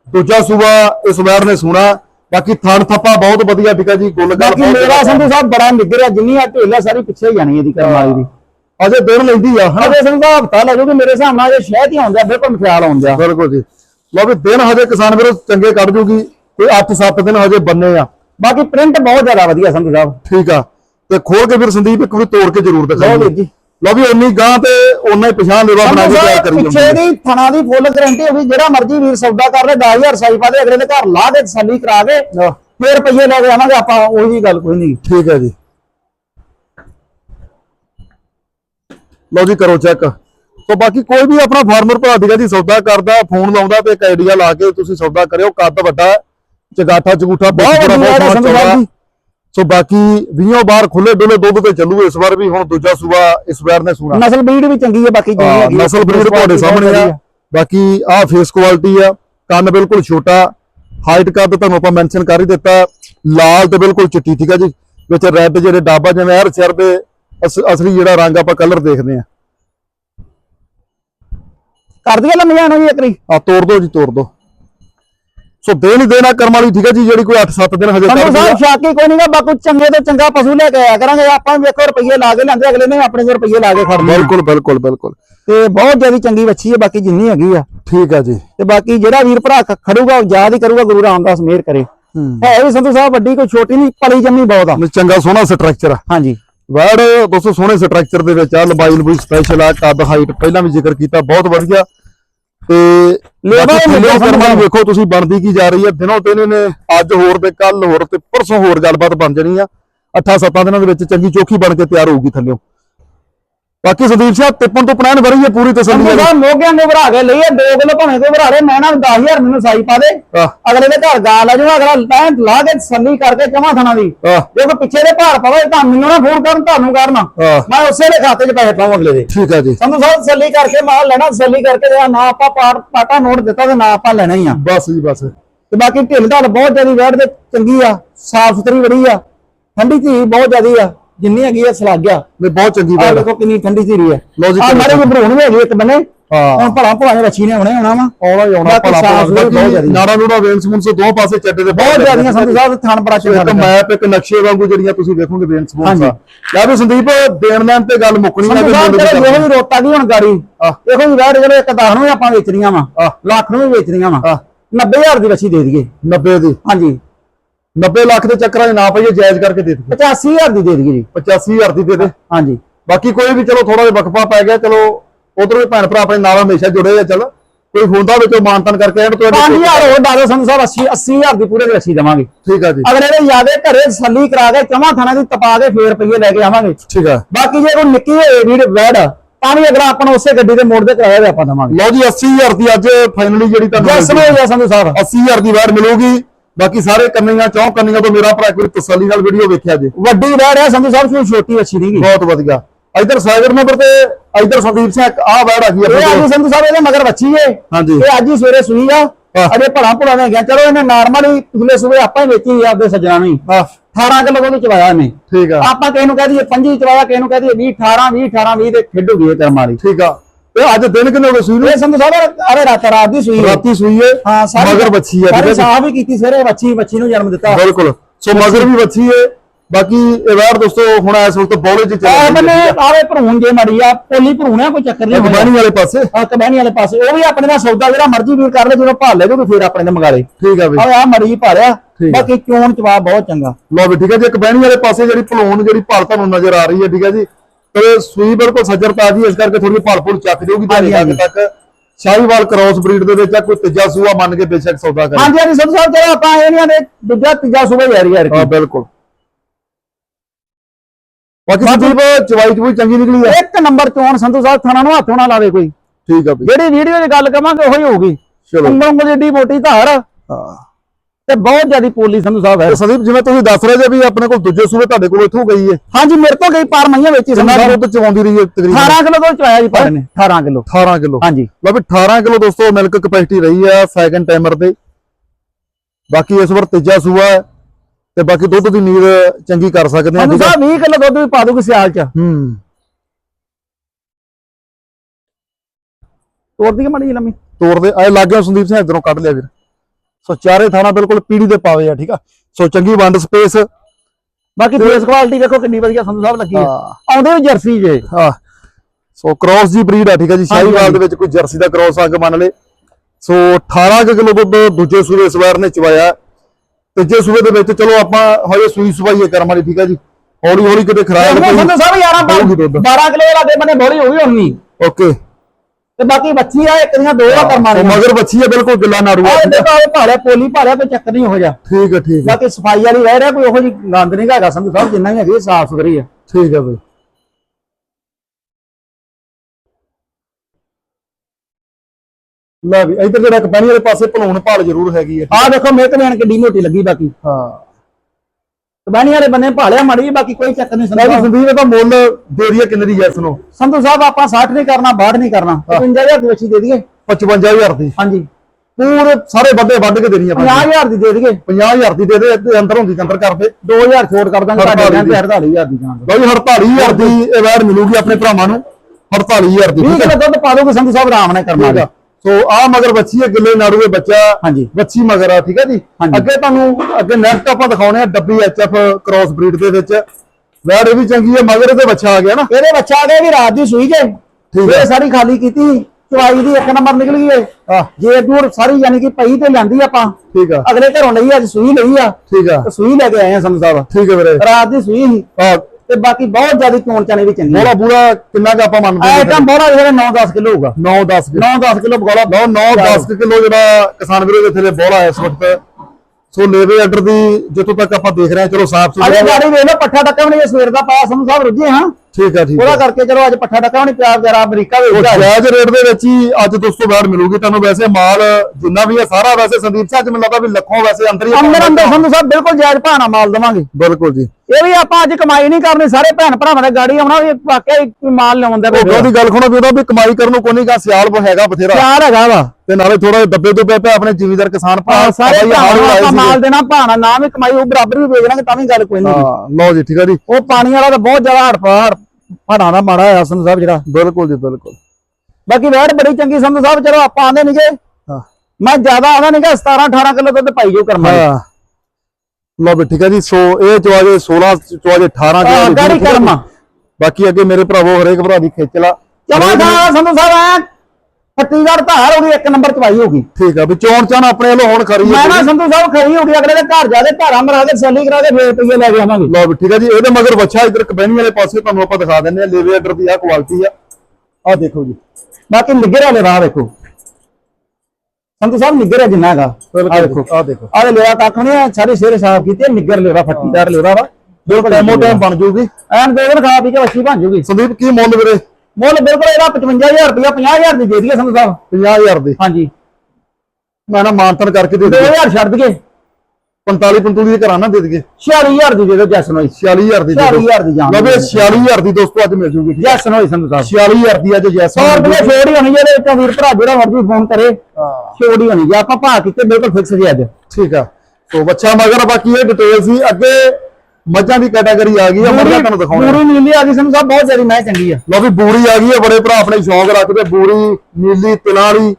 ਦੂਜਾ ਸੂਆ ਇਸ ਵਾਰ ਨੇ ਸੁਣਾ। ਬਾਕੀ ਥਣ ਥੱਪਾ ਬਹੁਤ ਵਧੀਆ ਠੀਕ ਜੀ ਗੁੱਲ ਬਾਕੀ ਮੇਰਾ ਸੰਧੂ ਸਾਹਿਬ ਬੜਾ ਨਿੱਗਰਿਆ ਜਿੰਨੀ ਆ ਢਿੱਲ ਸਾਰੀ ਪਿੱਛੇ ਹੀ ਜਾਣੀ ਇਹਦੀ ਕਰਮ ਵਾਲੀ ਦੀ। ਅਜੇ ਦਿਨ ਲੈਂਦੀ ਆ ਹਨਾ? ਅਜੇ ਸੰਧੂ ਸਾਹਿਬ ਹਫਤਾ ਲੱਗੂਗੀ ਮੇਰੇ ਹਿਸਾਬ ਨਾਲ ਇਹ ਸ਼ਹਿਦ ਹੀ ਆਉਂਦਾ ਬਿਲਕੁਲ ਖਿਆਲ ਆਉਂਦਾ। ਬਿਲਕੁਲ ਜੀ। ਲਓ ਵੀ ਦਿਨ ਹਜੇ ਕਿਸਾਨ ਵੀਰੋ ਚੰਗੇ ਕੱਢ ਜੂਗੀ ਕੋਈ 8-7 ਦਿਨ ਹਜੇ ਬੰਨੇ ਆ। ਬਾਕੀ ਪ੍ਰਿੰਟ ਬਹੁਤ ਜ਼ਿਆਦਾ ਵਧੀਆ ਸੰਧੂ ਸਾਹਿਬ। ਠੀਕ ਆ। ਤੇ ਖੋਲ ਕੇ ਫਿਰ ਸੰਦੀਪ ਇੱਕ ਵਾਰੀ ਤੋੜ ਕੇ ਜ਼ਰੂਰ ਲਓ ਦਿਖਾਓ ਵੀਰ ਜੀ। ਲਓ ਵੀ ਉਨੀ ਗਾਂ ਤੇ ਉਨਾ ਹੀ ਪਛਾਣ ਲੈਵਾ ਬਣਾ ਕੇ ਤਿਆਰ ਕਰੀ ਪਿੱਛੇ ਦੀ ਥਣਾ ਦੀ ਫੁੱਲ ਗਰੰਟੀ ਹੋਗੀ ਜਿਹੜਾ ਮਰਜ਼ੀ ਵੀਰ ਸੌਦਾ ਕਰ ਲੈ 10000 ਸਾਈ ਪਾ ਦੇ ਅਗਲੇ ਦੇ ਘਰ ਲਾ ਕੇ ਤਸੱਲੀ ਕਰਾ ਕੇ। ਫੇਰ ਰੁਪਈਏ ਲੈ ਕੇ ਆਵਾਂਗੇ ਆਪਾਂ ਉਹੀ ਗੱਲ ਕੋਈ ਨਹੀਂ। ਠੀਕ ਹੈ ਜੀ। ਲਓ ਜੀ ਕਰੋ ਚੈੱਕ ਸੋ ਬਾਕੀ ਕੋਈ ਵੀ ਆਪਣਾ ਫਾਰਮਰ ਭਰਾ ਜੀ ਸੌਦਾ ਕਰਦਾ ਫੋਨ ਲਾਉਂਦਾ ਤੇ ਇੱਕ ਆਈਡੀਆ ਲਾ ਕੇ ਤੁਸੀਂ ਸੌਦਾ ਕਰਿਓ ਕੱਦ ਵੱਡਾ। ਚਗਾਠਾ ਚਗੂਠਾ ਬਹੁਤ ਵਧੀਆ ਚੌੜਾ। ਜੀ। ਸੋ ਬਾਕੀ 20 ਬਾਰ ਖੁੱਲੇ ਡੁੱਲੇ ਦੁੱਧ ਤੇ ਚੱਲੂ ਇਸ ਵਾਰ ਵੀ ਹੁਣ ਦੂਜਾ ਸੂਆ ਇਸ ਵਾਰ ਨੇ ਸੂਣਾ। ਨਸਲ ਬਰੀਡ ਵੀ ਚੰਗੀ ਹੈ ਬਾਕੀ ਆ। ਨਸਲ ਬਰੀਡ ਤੁਹਾਡੇ ਸਾਹਮਣੇ ਆ। ਬਾਕੀ ਆਹ ਫੇਸ ਕੁਆਲਿਟੀ ਆ ਕੰਨ ਬਿਲਕੁਲ ਛੋਟਾ ਹਾਈਟ ਕੱਦ ਤੁਹਾਨੂੰ ਆਪਾਂ ਮੈਂਸ਼ਨ ਕਰ ਹੀ ਦਿੱਤਾ। ਲਾਲ ਤੇ ਬਿਲਕੁਲ ਚਿੱਟੀ ਠੀਕ ਆ ਜੀ? ਵਿੱਚ ਰੈੱਡ ਜਿਹੜੇ ਡਾਬਾ ਜਿਵੇਂ ਹਰ ਸਿਰ ਦੇ ਅਸ- ਅਸਲੀ ਜਿਹੜਾ ਰੰਗ ਆਪਾਂ ਕਲਰ ਦੇਖਦੇ ਆ। ਕਰ ਦਈਏ ਲੰਮੀਆਂ ਨੂੰ ਜੀ ਇੱਕਰੀ ਆ ਤੋੜ ਦੋ ਜੀ ਤੋੜ ਦੋ। ਸੋ ਦੇ ਨਹੀਂ ਦੇਣਾ ਕਰਮ ਵਾਲੀ ਠੀਕ ਆ ਜੀ ਜਿਹੜੀ ਕੋਈ 8-7 ਦਿਨ ਹਜੇ ਸੰਧੂ ਸਾਹਿਬ ਸ਼ਾਕੀ ਕੋਈ ਨਹੀਂਗਾ ਬਾਕੀ ਚੰਗੇ ਤੋਂ ਚੰਗਾ ਪਸ਼ੂ ਲੈ ਕੇ ਆਇਆ ਕਰਾਂਗੇ ਆਪਾਂ ਵੀ ਵੇਖੋ ਰੁਪਈਏ ਲਾ ਕੇ ਲੈਂਦੇ ਅਗਲੇ ਨੇ ਆਪਣੇ ਕੋਲ ਰੁਪਈਏ ਲਾ ਕੇ ਖੜਨੇ ਆ। ਬਿਲਕੁਲ ਬਿਲਕੁਲ ਬਿਲਕੁਲ। ਤੇ ਬਹੁਤ ਜ਼ਿਆਦਾ ਚੰਗੀ ਵੱਛੀ ਹੈ ਬਾਕੀ ਜਿੰਨੀ ਹੈਗੀ ਆ। ਠੀਕ ਆ ਜੀ। ਤੇ ਬਾਕੀ ਜਿਹੜਾ ਵੀਰ ਭਰਾ ਖੜੂਗਾ ਉਹ ਯਾਦ ਹੀ ਕਰੂਗਾ ਗੁਰੂ ਰਾਮਦਾਸ ਮਿਹਰ ਕਰੇ। ਹੂੰ। ਹੈ ਵੀ ਸੰਧੂ ਸਾਹਿਬ ਵੱਡੀ ਕੋਈ ਛੋਟੀ ਨਹੀਂ ਪਲੀ ਜੰਮੀ ਬਹੁਤ ਆ। ਚੰਗਾ ਸੋਹਣਾ ਸਟਰਕਚਰ ਆ। ਹਾਂਜੀ। ਵੈੜ ਦੋਸਤੋ ਸੋਹਣੇ ਸਟਰਕਚਰ ਦੇ ਵਿੱਚ ਆ ਲੰਬਾਈ ਲੰਬੂਈ ਸਪੈਸ਼ਲ ਆ ਕੱਦ ਹਾਈਟ ਪਹਿਲਾਂ ਵੀ ਜ਼ਿਕਰ ਕੀਤਾ ਬਹੁਤ ਵਧੀਆ। ਤੇ ਮਿਲਿਆ ਕਰਮਾਂ। ਵੇਖੋ ਤੁਸੀਂ ਬਣਦੀ ਕੀ ਜਾ ਰਹੀ ਹੈ ਦਿਨੋਂ ਦਿਨ ਨੇ ਅੱਜ ਹੋਰ ਤੇ ਕੱਲ ਹੋਰ ਤੇ ਪਰਸੋਂ ਹੋਰ ਗੱਲਬਾਤ ਬਣ ਜਾਣੀ ਆ 8-7 ਦਿਨਾਂ ਦੇ ਵਿੱਚ ਚੰਗੀ ਚੋਖੀ ਬਣ ਕੇ ਤਿਆਰ ਹੋਊਗੀ ਥੱਲਿਓਂ ਬਾਕੀ ਸੰਦੀਪ ਸਿੰਘ ਤਿੱਪਣ ਤੋਂ ਪਲਾਨ ਵਰੀ ਹੈ ਪੂਰੀ ਤਸੱਲੀ ਹੈ ਸਾਹਿਬ ਮੋਗਿਆਂ ਨੂੰ ਭਰਾ ਕੇ ਲਈਏ 2 ਕਿਲੋ ਭਾਵੇਂ ਕੋਈ ਭਰਾ ਦੇ ਮੈਂ ਨਾ 10000 ਮੈਨੂੰ ਸਾਈ ਪਾ ਦੇ। ਅਗਲੇ ਦੇ ਘਰ ਗਾਲ ਆ ਜਾਊਗਾ ਅਗਲਾ ਮੈਂ ਲਾ ਕੇ ਸੰਨੀ ਕਰਕੇ ਜਮਾ ਥਣਾ ਦੀ। ਜੇ ਕੋਈ ਪਿੱਛੇ ਦੇ ਭਾਰ ਪਵੇ ਤਾਂ ਮੈਨੂੰ ਨਾ ਫੋਨ ਕਰਨ ਤੁਹਾਨੂੰ ਕਰਨ। ਮੈਂ ਉਸੇ ਦੇ ਖਾਤੇ 'ਚ ਪੈਸੇ ਪਾਵਾਂ ਅਗਲੇ ਦੇ। ਠੀਕ ਹੈ ਜੀ। ਸੰਧੂ ਸਾਹਿਬ ਤਸੱਲੀ ਕਰਕੇ ਮਾਲ ਲੈਣਾ ਤਸੱਲੀ ਕਰਕੇ ਜੇ ਨਾ ਆਪਾਂ ਪਾਰ ਪਾਟਾ ਨੋਟ ਦਿੱਤਾ ਤੇ ਨਾ ਆਪਾਂ ਲੈਣਾ ਹੀ ਆ। ਬਸ ਜੀ ਬਸ। ਤੇ ਬਾਕੀ ਢਿੱਲ ਢਾਲ ਬਹੁਤ ਜ਼ਿਆਦੀ ਵੈਟ ਤੇ ਚੰਗੀ ਆ ਸਾਫ਼ ਸੁਥਰੀ ਬੜੀ ਆ। ਠੰਡੀ ਧੀ ਬਹੁਤ ਜ਼ਿਆਦੀ ਆ। ਜਿੰਨੀ ਹੈਗੀ ਆ ਸਲਾਗਿਆ ਨੇ ਬਹੁਤ ਚੰਗੀ ਆ ਗੱਲ ਦੇਖੋ ਕਿੰਨੀ ਠੰਡੀ ਧੀਰੀ ਜੀ, ਆ। ਮਾਰੇ ਵੀ ਭਰੂਣ ਵੀ ਹੈਗੀ ਇੱਕ ਬੰਨੇ ਹਾਂ ਹੁਣ ਭਲਾ ਭਲਾ ਬੱਚੀ ਨੇ ਹੁਣੇ ਆਉਣਾ ਵਾ ਆਉਣਾ ਹੀ ਆਉਣਾ ਬਾਕੀ ਭਲਾ ਸਾਫ਼ ਭਲਾ ਸੁਥਰੀ ਬਹੁਤ ਜ਼ਿਆਦੀ। ਨਾੜਾ ਨੂੜਾ ਵੇਂਸ ਮੁੰਸ ਦੋ ਪਾਸੇ ਚੱਡੇ ਦੇ ਬਹੁਤ ਜ਼ਿਆਦੀਆਂ ਸੰਧੂ ਸਾਹਿਬ ਥਣ ਬੜਾ ਚੰਗਾ ਇੱਕ ਮੈਪ ਇੱਕ ਨਕਸ਼ੇ ਵਾਂਗੂ ਜਿਹੜੀਆਂ ਤੁਸੀਂ ਵੇਖੋਗੇ ਵੇਂਸ ਮੁੰਸ ਹਾਂਜੀ। ਯਾ ਵੀ ਸੰਦੀਪ ਦੇਣ ਲੈਣ ਤੇ ਗੱਲ ਮੁੱਕਣੀ ਸੰਧੂ ਸਾਹਿਬ ਦੀ ਗੱਲ। ਜੋ ਵੀ ਰੋਤਾ ਦੀ ਹੁਣ ਗਾੜੀ। ਦੇਖੋ ਜੀ ਵੈਟ ਜਿਹੜੇ ਇੱਕ 10 ਨੂੰ ਵੀ ਆਪਾਂ ਵੇਚਣੀਆਂ ਵਾ। ਲੱਖ ਨੂੰ ਵੀ ਵੇਚਣੀਆਂ ਵਾ ਆਹ। 90000 ਦੀ ਬੱਚੀ ਦੇ ਦਈਏ 90 ਦੀ ਹਾਂਜੀ 90 ਲੱਖ ਦੇ ਚੱਕਰਾਂ 'ਚ ਨਾ ਪਈਏ ਜਾਇਜ਼ ਕਰਕੇ ਦੇ ਦਿੱਤੀ। 85000 ਦੀ ਦੇ ਦਈਏ ਜੀ। 85000 ਦੀ ਦੇ ਦੇ। ਹਾਂਜੀ। ਬਾਕੀ ਕੋਈ ਵੀ ਚਲੋ ਥੋੜਾ ਜਿਹਾ ਵਕਫਾ ਪੈ ਗਿਆ ਚਲੋ ਉਧਰ ਵੀ ਭੈਣ ਭਰਾ ਆਪਣੇ ਨਾਲ ਹਮੇਸ਼ਾ ਜੁੜੇ ਆ ਚੱਲ। ਕੋਈ ਹੁੰਦਾ ਵਿੱਚੋਂ ਮਾਨਤਨ ਕਰਕੇ ਐਂਡ ਤੋਂ end 5000 ਹੋਰ ਡਾਲਰ ਸੰਧੂ ਸਾਹਿਬ 80 80000 ਦੀ ਪੂਰੇ ਦੀ ਰੱਸੀ ਦੇਵਾਂਗੇ। ਠੀਕ ਆ ਜੀ। ਅਗਰ ਇਹਦੇ ਯਾਦੇ ਘਰੇ ਤਸੱਲੀ ਕਰਾ ਕੇ ਚਮਾ ਥਾਣਾ ਦੀ ਤਪਾ ਕੇ ਫੇਰ ਰੁਪਈਏ ਲੈ ਕੇ ਆਵਾਂਗੇ। ਠੀਕ ਆ। ਬਾਕੀ ਜੇ ਕੋਈ ਨਿੱਕੀ ਹੋਏ ਵੀਡ ਵੈੜ ਤਾਂ ਵੀ ਅਗਲਾ ਆਪਾਂ ਨੂੰ ਉਸੇ ਗੱਡੀ ਦੇ ਮੋੜ ਦੇ ਕਿਰਾਏ ਦੇ ਆਪਾਂ ਦੇਵਾਂਗੇ। ਲਓ ਜੀ 80000 ਦੀ ਅੱਜ ਫਾਈਨਲੀ ਜਿਹੜੀ ਤੁਹਾਨੂੰ ਨੇ ਜਾਂ ਸੰਧੂ ਸਾਹਿਬ। 80000 ਦੀ ਵਾਰ ਮਿਲੂਗੀ। ਬਾਕੀ ਸਾਰੇ ਕੰਨੀਆਂ ਚੌਂ ਕੰਨੀਆਂ ਤੋਂ ਮੇਰਾ ਭਰਾ ਇੱਕ ਵਾਰੀ ਤਸੱਲੀ ਨਾਲ ਵੀਡੀਓ ਵੇਖਿਆ ਜੀ। ਵੱਡੀ ਵੈੜ ਹੈ ਸੰਧੂ ਸਾਹਿਬ ਕੋਈ ਛੋਟੀ ਅੱਛੀ ਨਹੀਂ ਬਹੁਤ ਵਧੀਆ। ਇਧਰ ਸਾਗਰ ਨੰਬਰ ਤੇ ਇਧਰ ਸੰਦੀਪ ਸਿੰਘ ਆ ਬੈੜ ਆ ਗਈ ਇਹ ਅੱਜ। ਸੰਧੂ ਸਾਹਿਬ ਇਹਦੇ ਮਗਰ ਬੱਚੀ ਏ। ਹਾਂਜੀ। ਇਹ ਅੱਜ ਹੀ ਸਵੇਰੇ ਸੂਈ ਆ। ਅਜੇ ਭੜਾ ਭੁੜਾ ਨੇ ਗਿਆ ਚਲੋ ਇਹਨੇ ਨਾਰਮਲ ਹੀ ਪਿਛਲੇ ਸੂਏ ਆਪਾਂ ਹੀ ਵੇਚੀ ਆਪਦੇ ਸੱਜਣਾ ਨੂੰ ਹੀ। ਹਾਂ 18 ਕਿਲੋ ਦੁੱਧ ਚਵਾਇਆ ਨੇ ਠੀਕ ਆ। ਆਪਾਂ ਕਿਸੇ ਨੂੰ ਕਹਿ ਦਈਏ 25 ਚਵਾਇਆ ਕਿਸੇ ਨੂੰ ਕਹਿ ਦਈਏ 20 18 20 18 20 ਤੇ ਖੇਡੂਗੀ ਇਹ ਕਰਮ ਵਾਲੀ। ਠੀਕ ਆ। ਇਹ ਅੱਜ ਦਿਨ ਕਿੰਨੇ ਹੋ ਗਏ ਸੂਈ ਨੂੰ? ਇਹ ਸੰਧੂ ਸਾਹਿਬ ਅਰੇ ਰਾਤ ਰਾਤ ਦੀ ਸੂਈ। ਰਾਤੀ ਸੂਈ ਹੈ ਹਾਂ ਸਾਰੀ ਮਗਰ ਬੱਚੀ ਹੈ ਠੀਕ ਹੈ ਸਾਫ਼ ਹੀ ਕੀਤੀ ਸਵੇਰੇ ਬੱਚੀ ਬੱਚੀ ਨੂੰ ਜਨਮ ਦਿੱਤਾ। ਬਿਲਕੁਲ। ਸੋ ਮਗਰ ਵੀ ਬੱਚੀ ਹੈ ਬਾਕੀ ਇਹ ਵਾਰ ਦੋਸਤੋ ਹੁਣ ਇਸ ਵਕਤ ਬੌਲੇ ਚ ਆ ਚੱਲ ਬੰਨੇ ਆਵੇ ਭਰੂਣ ਜੇ ਮੜੀ ਆ ਪੋਲੀ ਭਰੂਣ ਆ ਕੋਈ ਚੱਕਰ ਨਹੀਂ ਗਬਾਨੀ ਵਾਲੇ ਪਾਸੇ? ਆ ਕਬੈਣੀ ਵਾਲੇ ਪਾਸੇ। ਉਹ ਵੀ ਆਪਣੇ ਦਾ ਸੌਦਾ ਜਿਹੜਾ ਮਰਜ਼ੀ ਵੀਰ ਕਰ ਲੈ ਜਦੋਂ ਭਾਲ ਲੈ ਜੋ ਫਿਰ ਆਪਣੇ ਦੇ ਮੰਗਾ ਲੈ। ਠੀਕ ਆ ਬਈ। ਆ ਆ ਮੜੀ ਭਾਲਿਆ। ਆ। ਬਾਕੀ ਚੋਣ ਚਵਾ ਬਹੁਤ ਚੰਗਾ। ਲਓ ਵੀ ਠੀਕ ਹੈ ਜੀ ਇੱਕ ਬਹਿਣੀ ਵਾਲੇ ਪਾਸੇ ਜਿਹੜੀ ਭਲੂਣ ਜਿਹੜੀ ਭਲ ਤੁਹਾਨੂੰ ਨਜ਼ਰ ਆ ਰਹੀ ਹੈ ਠੀਕ ਹੈ ਜੀ। ਤੇ ਸੂਈ ਬਿਲਕੁਲ ਸੱਜਰ ਤਾਜੀ ਇਸ ਕਰਕੇ ਥੋੜੀ ਭਲ ਭੁਲ ਚੱਕ ਜਾਊਗੀ ਹਾਂਜੀ, ਤੇ ਹਾਂਜੀ। ਤੱਕ। ਸ਼ਾਹੀਵਾਲ ਕ੍ਰਾਸ ਬਰੀਡ ਦੇ ਵਿੱਚ ਆ ਕੋਈ ਤੀਜਾ ਸੂਆ ਮੰਨ ਕੇ ਬੇਸ਼ੱਕ ਸੌਦਾ ਕਰੇ। ਹਾਂਜੀ ਹਾਂਜੀ ਸੰਧੂ ਸਾਹਿਬ ਚਲੋ ਆਪਾਂ ਇਹ ਨਹੀਂ ਆਦੇ ਦੂਜਾ ਤੀਜਾ ਸੂਬਾ ਯਾਰ ਯਾਰ ਹਾਂ ਬਿਲਕੁਲ। ਬਾਕੀ ਸੰਦੀਪ ਚਵਾਈ ਚਵੂਈ ਚੰਗੀ ਨਿਕਲੀ ਹੈ ਇੱਕ ਨੰਬਰ ਚੋਣ ਸੰਧੂ ਸਾਹਿਬ ਥਾਣਾ ਨੂੰ ਹੱਥੋਂ ਨਾ ਲਾਵੇ ਕੋਈ। ਠੀਕ ਆ ਬਈ। ਜਿਹੜੀ ਵੀਡੀਓ ਦੀ ਗੱਲ ਕਵਾਂਗੇ ਉਹੀ ਹੋਊਗੀ। ਚਲੋ। ਉਂਗਲ ਉਂਗਲ ਏਡੀ ਮੋਟੀ ਧਾਰ। ਹਾਂ। ਤੇ ਬਹੁਤ ਜ਼ਿਆਦੀ ਪੋਲੀ ਸੰਧੂ ਸਾਹਿਬ ਹੈ। ਸੰਦੀਪ ਜਿਵੇਂ ਤੁਸੀਂ ਦੱਸ ਰਹੇ ਜੇ ਵੀ ਆਪਣੇ ਕੋਲ ਦੂਜੇ ਸੂਬੇ ਤੁਹਾਡੇ ਕੋਲ ਇੱਥੋਂ ਗਈ ਹੈ। ਹਾਂਜੀ ਮੇਰੇ ਤੋਂ ਗਈ ਪਾਰ ਮਈਆਂ ਵੇਚੀ ਸੰਧੂ ਕਿੰਨਾ ਸਾਹਿਬ ਦੁੱਧ ਚਵਾਉਂਦੀ ਰਹੀ ਹੈ ਤਕਰੀਬਨ? 18 ਕਿਲੋ ਤੋਂ ਚਵਾਇਆ ਜੀ ਪਾਰ ਨੇ 18 ਕਿਲੋ। 18 ਕਿਲੋ। ਹਾਂਜੀ। ਲਓ ਵੀ 18 ਕਿਲੋ ਦੋਸਤੋ ਮਿਲਕ ਕਪੈਸਿਟੀ ਰਹੀ ਆ ਸੈਕੰਡ ਟਾਈਮਰ ਤੇ। ਬਾਕੀ ਇਸ ਵਾਰ ਤੀਜਾ ਸੂਆ ਹੈ ਤੇ ਬਾਕੀ ਦੁੱਧ ਦੀ ਨੀਰ ਚੰਗੀ ਕਰ ਸਕਦੇ ਆ ਸੰਧੂ ਸਾਹਿਬ 20 ਕਿਲੋ ਦੁੱਧ ਵੀ ਪਾ ਦੂਗੀ ਸਿਆਲ ਚ। ਹੂੰ। ਤੋੜ ਦੀ ਮੜੀ ਲੰਮੀ। ਤੋੜ ਦੇ ਆਏ ਲੱਗ ਗਿਆ ਸੰਦੀਪ ਸਿੰਘ ਇਧਰੋਂ ਕੱਢ ਲਿਆ ਵੀਰ। ਸੋ ਚਾਰੇ ਥਾਣਾ ਬਿਲਕੁਲ ਪੀੜੀ ਦੇ ਪਾਵੇ ਆ ਠੀਕ ਆ? ਸੋ ਚੰਗੀ ਵੰਡ ਸਪੇਸ ਬਾਕੀ ਫੇਸ ਕੁਆਲਿਟੀ ਵੇਖੋ ਕਿੰਨੀ ਵਧੀਆ ਸੰਧੂ ਸਾਹਿਬ ਲੱਗੀ ਹੈ। ਹਾਂ। ਆਉਂਦੇ ਜਰਸੀ ਜੇ। ਹਾਂ। ਸੋ ਕ੍ਰਾਸ ਦੀ ਬਰੀਡ ਆ ਠੀਕ ਆ ਜੀ? ਸ਼ਾਹੀਵਾਲ। ਦੇ ਵਿੱਚ ਕੋਈ ਜਰਸੀ ਦਾ ਕ੍ਰਾਸ ਅੰਗ ਮੰਨ ਲੇ ਸੋ 18 ਕੁ ਕਿਲੋ ਦੁੱਧ ਦੂਜੇ ਸੂਬੇ ਇਸ ਵਾਰ ਨੇ ਚਵਾਇਆ। ਤੀਜੇ ਸੂਬੇ ਦੇ ਵਿੱਚ ਚਲੋ ਆਪਾਂ ਹਜੇ ਸੂਈ ਸਵਾਈਏ ਕਰਮ ਵਾਲੀ ਠੀਕ ਆ ਜੀ? ਹੌਲੀ ਹੌਲੀ ਕਿਤੇ ਖਰਾਬ ਦੇਖੋ ਸੰਧੂ ਸਾਹਿਬ ਯਾਰਾਂ ਹੋਊਗੀ ਦੁੱਧ। 12 ਕਿਲੋ ਵਾਲੇ ਬੰਨੇ ਬੋਲੀ ਹੋਈ ਹੋਣੀ ਓਕੇ। ਤੇ ਬਾਕੀ ਬੱਚੀ ਆ ਇੱਕ ਦੀਆਂ ਦੋ ਆ ਕਰਮਾਂ ਦੀਆਂ। ਮਗਰ ਬੱਚੀ ਹੈ ਬਿਲਕੁਲ ਗਿੱਲਾ ਨਾੜੂ ਆ। ਆ ਦੇਖੋ ਇਹ ਭਾਲਿਆ ਪੋਲੀ ਭਾਲਿਆ ਕੋਈ ਚੱਕਰ ਨਹੀਂ ਹੋ ਜਾ ਠੀਕ ਹੈ ਠੀਕ ਹੈ ਬਾਕੀ ਸਫ਼ਾਈ ਵਾਲੀ ਰਹਿ ਰਿਹਾ ਕੋਈ ਉਹੋ ਜੀ ਗੰਦ ਨਹੀਂ ਹੈਗਾ ਸੰਧੂ ਸਾਹਿਬ ਜਿੰਨਾ ਵੀ ਹੈਗੀ ਸਾਫ਼ ਸੁਥਰੀ ਹੈ ਠੀਕ ਹੈ ਬਈ। ਲੈ ਵੀ ਇਧਰ ਜਿਹੜਾ ਕਪੈਣੀ ਵਾਲੇ ਪਾਸੇ ਭਲੂਣ ਭਾਲ ਜ਼ਰੂਰ ਹੈਗੀ ਹੈ ਆਹ ਦੇਖੋ ਮਿਹਤ ਲੈਣ ਕਿੱਡੀ ਮੋਟੀ ਲੱਗੀ ਬਾਕੀ। ਹਾਂ। ਕਬਾਨੀ ਵਾਲੇ ਬੰਨੇ ਭਾਲਿਆ ਮੜੀ ਬਾਕੀ ਕੋਈ ਚੱਕਰ ਨਹੀਂ ਸੰਧੂ ਸੰਦੀਪ ਇਹਦਾ ਮੁੱਲ ਦੇ ਦਈਏ ਕਿੰਨੇ ਦੀ ਜੈਸ ਨੂੰ? ਸੰਧੂ ਸਾਹਿਬ ਆਪਾਂ 60 ਨਹੀਂ ਕਰਨਾ 62 ਨਹੀਂ ਕਰਨਾ। 55000 ਦੀ ਬੱਚੀ ਦੇ ਦਈਏ। 55000 ਦੀ? ਹਾਂਜੀ। ਪੂਰੇ ਸਾਰੇ ਵੱਡੇ ਵੱਢ ਕੇ ਦੇਣੀ ਆਪਾਂ। 50000 ਦੀ ਦੇ ਦਈਏ। 50000 ਦੀ ਦੇ ਦੇ ਅੰਦਰ ਹੁੰਦੀ ਅੰਦਰ ਕਰ ਦੇ 2000 ਛੋਟ ਕਰ ਦਾਂਗੇ ਕਹਿੰਦੇ ਦੀ। 48000 ਦੀ ਜਾਨ ਜੀ 48000 ਦੀ ਇਹ ਵੈਰ ਮਿਲੂਗੀ ਆਪਣੇ ਭਰਾਵਾਂ ਨੂੰ। 48000 ਦੀ 20 ਕਿਲੋ ਦੁੱਧ ਪਾ ਦੋਗੇ ਸੰਧੂ ਸਾਹਿਬ ਆਰਾਮ ਨਾਲ ਕਰਨਾ ਠੀਕ ਆ। ਸੋ ਆ ਮਗਰ ਬੱਚੀ ਹੈ ਗਿੱਲੇ ਨਾੜੂ ਦੇ ਬੱਚਾ। ਹਾਂਜੀ। ਬੱਚੀ ਮਗਰ ਆ ਠੀਕ ਹੈ ਜੀ। ਅੱਗੇ ਤੁਹਾਨੂੰ ਅੱਗੇ ਨੈਕਸਟ ਆਪਾਂ ਦਿਖਾਉਣੇ ਆ ਡੱਬੀ ਐਚਐਫ ਕ੍ਰਾਸ ਬਰੀਡ ਦੇ ਵਿੱਚ। ਵੈੜ ਇਹ ਵੀ ਚੰਗੀ ਹੈ ਮਗਰ ਇਹਦੇ ਬੱਚਾ ਆ ਗਿਆ ਨਾ। ਇਹਦੇ ਬੱਚਾ ਆ ਗਿਆ ਵੀ ਰਾਤ ਦੀ ਸੂਈ ਜੇ। ਠੀਕ ਹੈ। ਸਾਰੀ ਖਾਲੀ ਕੀਤੀ ਚਵਾਈ ਦੀ ਇੱਕ ਨੰਬਰ ਨਿਕਲ ਗਈ ਏ। ਜੇ ਦੂਰ ਸਾਰੀ ਯਾਨੀ ਕਿ ਪਈ ਤੇ ਲੈਂਦੀ ਆਪਾਂ। ਠੀਕ ਆ। ਅਗਲੇ ਘਰੋਂ ਲਈ ਅੱਜ ਸੂਈ ਲਈ ਆ। ਠੀਕ ਆ। ਸੂਈ ਲੈ ਕੇ ਆਏ ਆ ਸੰਧੂ ਸਾਹਿਬ ਠੀਕ ਹੈ ਵੀਰੇ। ਰਾਤ ਦੀ ਸੂਈ ਸੀ। ਤੇ ਬਾਕੀ ਬਹੁਤ ਜ਼ਿਆਦਾ ਚੋਣ ਚਾਣੇ ਵੀ ਚੰਗੀ ਬੋਲਾ ਬੂਰਾ ਕਿੰਨਾ ਕੁ ਆਪਾਂ ਮੰਨਦੇ ਹਾਂ ਤਾਂ ਬੋਲਾ ਜਿਹੜਾ 9-10 ਕਿਲੋ ਹੋਊਗਾ। 9 10 9 10 ਕਿਲੋ ਬਗੋਲਾ 9 9 10 ਕਿਲੋ ਜਿਹੜਾ ਕਿਸਾਨ ਵੀਰੋ ਦੇ ਥੱਲੇ ਬੋਲਾ ਹੈ ਇਸ ਵਕਤ। ਸੋ ਲੇਵੇ ਆਰਡਰ ਦੀ ਜਿੱਥੋਂ ਤੱਕ ਆਪਾਂ ਦੇਖ ਰਹੇ ਹਾਂ ਚਲੋ ਸਾਫ਼ ਅਰੇ ਸੁਥਰਾ ਗਾੜੀ ਵੇਖ ਲਓ ਪੱਠਾ ਟੱਕਾ ਵੀ ਨਹੀਂ ਸਵੇਰ ਦਾ ਪਾਇਆ ਸਾਨੂੰ ਸਾਹਿਬ ਰੁੱਝੇ ਹਾਂ। ਠੀਕ ਹੈ ਠੀਕ ਉਹਦਾ ਕਰਕੇ ਚਲੋ ਅੱਜ ਪੱਠਾ ਟੱਕਾ ਨਹੀਂ ਪਿਆ ਵਿਚਾਰਾ ਅਮਰੀਕਾ ਉਹ ਵੇਚਦਾ ਜਾਇਜ਼ ਰੇਟ ਦੇ ਵਿੱਚ ਹੀ ਅੱਜ ਦੋਸਤੋ ਬੈਠ ਮਿਲੂਗੀ ਤੁਹਾਨੂੰ ਵੈਸੇ ਮਾਲ ਜਿੰਨਾ ਵੀ ਹੈ ਸਾਰਾ ਵੈਸੇ ਸੰਦੀਪ ਸਾਹਿਬ ਮੈਨੂੰ ਲੱਗਦਾ ਵੀ ਲੱਖੋਂ ਵੈਸੇ ਅੰਦਰ ਹੀ ਅੰਦਰ ਅੰਦਰ ਸਾਨੂੰ ਸਾਹਿਬ ਬਿਲਕੁਲ ਜਾਇਜ਼ ਭਾਣਾ ਮਾਲ ਦਵਾਂਗੇ। ਬਿਲਕੁਲ ਜੀ। ਇਹ ਵੀ ਆਪਾਂ ਅੱਜ ਕਮਾਈ ਨਹੀਂ ਕਰਨੀ ਸਾਰੇ ਭੈਣ ਭਰਾਵਾਂ ਦੇ ਗਾੜੀ ਆਉਣਾ ਵੀ ਵਾਕਿਆ ਮਾਲ ਲਿਆਉਂਦਾ ਉਹ ਉਹਦੀ ਗੱਲ ਸੁਣੋ ਵੀ ਉਹਦਾ ਵੀ ਕਮਾਈ ਕਰਨ ਨੂੰ ਕੋਈ ਨਹੀਂ ਗਾ ਸਿਆਲ ਬੋ ਹੈਗਾ ਬਥੇਰਾ। ਪਿਆਰ ਹੈਗਾ ਵਾ। ਤੇ ਨਾਲੇ ਥੋੜਾ ਦੱਬੇ ਦੁੱਬੇ ਪਏ ਆਪਣੇ ਜ਼ਿਮੀਦਾਰ ਕਿਸਾਨ ਭਰਾ ਸਾਰੇ ਆਪਾਂ। ਮਾਲ ਦੇਣਾ ਭਾਣਾ ਨਾ ਵੀ ਕਮਾਈ ਉਹ ਬਰਾਬਰ ਵੀ ਵੇਚ ਲਾਂਗੇ ਤਾਂ ਵੀ ਗੱਲ ਕੋਈ ਨਹੀਂ ਹਾਂ ਲਓ ਜੀ ਠੀਕ ਹੈ ਜੀ। ਉਹ ਪਾਣੀ ਵਾਲਾ ਤਾਂ ਬਹੁਤ ਜ਼ਿਆਦਾ ਹੜਫਾ ਹੜਾਂ ਦਾ ਮਾੜਾ ਆ ਸੰਧੂ ਸਾਹਿਬ ਜਿਹੜਾ। ਬਿਲਕੁਲ ਜੀ ਬਿਲਕੁਲ। ਬਾਕੀ ਵੈਟ ਬੜੀ ਚੰਗੀ ਸੰਧੂ ਸਾਹਿਬ ਚਲੋ ਆਪਾਂ ਆਂਦੇ ਨਹੀਂਗੇ ਹਾਂ। ਮੈਂ ਜ਼ਿਆਦਾ ਆਉਂਦਾ ਨਹੀਂਗਾ 17 18 ਕਿਲੋ ਦੁੱਧ ਪਾਈ ਜੋ ਕਰਮਾ ਹਾਂ। ਲਓ ਵੀ ਠੀਕ ਹੈ ਜੀ ਸੋ ਇਹ ਚਵਾਜੇ 16 ਚਵਾਜੇ 18 ਹਾਂ, ਚਵਾਜੇ। ਬਾਕੀ ਅੱਗੇ ਮੇਰੇ ਭਰਾਵੋ ਹਰੇਕ ਭਰਾ ਦੀ ਖਿੱਚ ਲਾ ਚਲੋ ਜਾ ਸੰਧੂ ਸਾਹਿਬ ਆ ਫੱਟੀਗੜ ਧਾਰ ਗਈ ਇੱਕ ਨੰਬਰ ਚਵਾਈ ਹੋ ਗਈ ਠੀਕ ਆ ਵੀ ਚੋਣ ਚਾਣ ਆਪਣੇ ਵੱਲੋਂ ਹੁਣ ਕਰੀਏ ਮੈਂ ਨਾ ਸੰਧੂ ਸਾਹਿਬ ਖਰੀ ਹੋ ਗਈ ਅਗਲੇ ਦੇ ਘਰ ਜਾ ਕੇ ਧਾਰਾ ਮਰਾ ਕੇ ਸੈਲੀ ਕਰਾ ਕੇ ਫੇਰ ਰੁਪਈਏ ਲੈ ਕੇ ਆਵਾਂਗੇ। ਲਓ ਵੀ ਠੀਕ ਹੈ ਜੀ ਇਹਦੇ ਮਗਰ ਬੱਚਾ ਇਧਰ ਕਬੈਣੀ ਵਾਲੇ ਪਾਸੇ ਤੁਹਾਨੂੰ ਆਪਾਂ ਦਿਖਾ ਦਿੰਦੇ ਆ ਲੇਵੇ ਆਰਡਰ ਦੀ ਆ ਕੁਆਲਿਟੀ ਆ। ਆ ਦੇਖੋ ਜੀ। ਬਾਕੀ ਨਿੱਗਰ ਵਾਲੇ ਰਾਹ ਵੇਖੋ ਸੰਧੂ ਸਾਹਿਬ ਨਿੱਗਰ ਹੈ ਜਿੰਨਾ ਹੈਗਾ। ਆ ਦੇਖੋ ਆ ਦੇਖੋ। ਆਹ ਲੇਵਾ ਕੱਖ ਨੇ ਸਾਰੇ ਸਿਰੇ ਸਾਫ਼ ਕੀਤੇ ਨਿੱਗਰ ਲੇਵਾ ਫੱਟੀਦਾਰ ਲੇਵਾ ਵਾ। ਬਿਲਕੁਲ ਟਾਈਮੋ ਟਾਈਮ ਬਣ ਜੂਗੀ। ਐਨ ਦੋ ਦਿਨ ਖਾ ਪੀ ਕੇ ਵੱਛੀ ਬਣ ਜੂਗੀ। ਸੰਦੀਪ ਕੀ ਮੁੱਲ ਵੀਰੇ? ਮੁੱਲ ਬਿਲਕੁਲ ਇਹਦਾ 55000 ਰੁਪਇਆ 50000 ਦੀ ਦੇ ਦਈਏ ਸੰਧੂ ਸਾਹਿਬ 50000 ਦੀ। ਹਾਂਜੀ। ਮੈਂ ਨਾ ਮਾਨਤਨ ਕਰਕੇ ਦੇ ਦਈਏ। 2000 ਛੱਡ ਦਈਏ। 45 45 ਦੀ ਕਰਾਣਾ ਦੇ ਦਈਏ। 46000 ਦੀ ਦੇ ਦਿਓ ਜੈਸਨ ਹੋਈ 46000 ਦੀ ਦੇ ਦਿਓ। 46000 ਦੀ ਜਾਨ। ਲਓ ਵੀ 46000 ਦੀ ਦੋਸਤੋ ਅੱਜ ਮਿਲ ਜੂਗੀ ਜੈਸਨ ਹੋਈ ਸੰਧੂ ਸਾਹਿਬ 46000 ਦੀ ਅੱਜ ਜੈਸਾ 100 ਰੁਪਏ ਛੋੜ ਹੀ ਹੋਣੀ ਜੇ ਵਿੱਚੋਂ ਵੀਰ ਭਰਾ ਜਿਹੜਾ ਮਰਜ਼ੀ ਫੋਨ ਕਰੇ। ਛੋੜ ਹੀ ਹੋਣੀ ਜੇ। ਆਪਾਂ ਭਾਅ ਕੀਤੇ ਬਿਲਕੁਲ ਫਿਕਸ ਜੀ ਅੱਜ। ਠੀਕ ਆ। ਸੋ ਬੱਚਾ ਮਗਰ ਬਾਕੀ ਇਹ ਡਿਟੇਲ ਸੀ ਅੱਗੇ ਮੱਝਾਂ ਦੀ ਕੈਟਾਗਰੀ ਆ ਗਈ ਆ ਮੱਝਾਂ ਤੁਹਾਨੂੰ ਦਿਖਾਉਣਾ ਪੂਰੀ ਨੀਲੀ ਆ ਗਈ ਸੰਧੂ ਸਾਹਿਬ ਬਹੁਤ ਜ਼ਿਆਦਾ ਮੈਂ ਚੰਗੀ ਆ। ਲਓ ਵੀ ਬੂਰੀ ਆ ਗਈ ਹੈ ਬੜੇ ਭਰਾ ਆਪਣੇ ਸ਼ੌਂਕ ਰੱਖਦੇ ਬੂਰੀ ਨੀਲੀ ਤਿਲਾਂ ਵਾਲੀ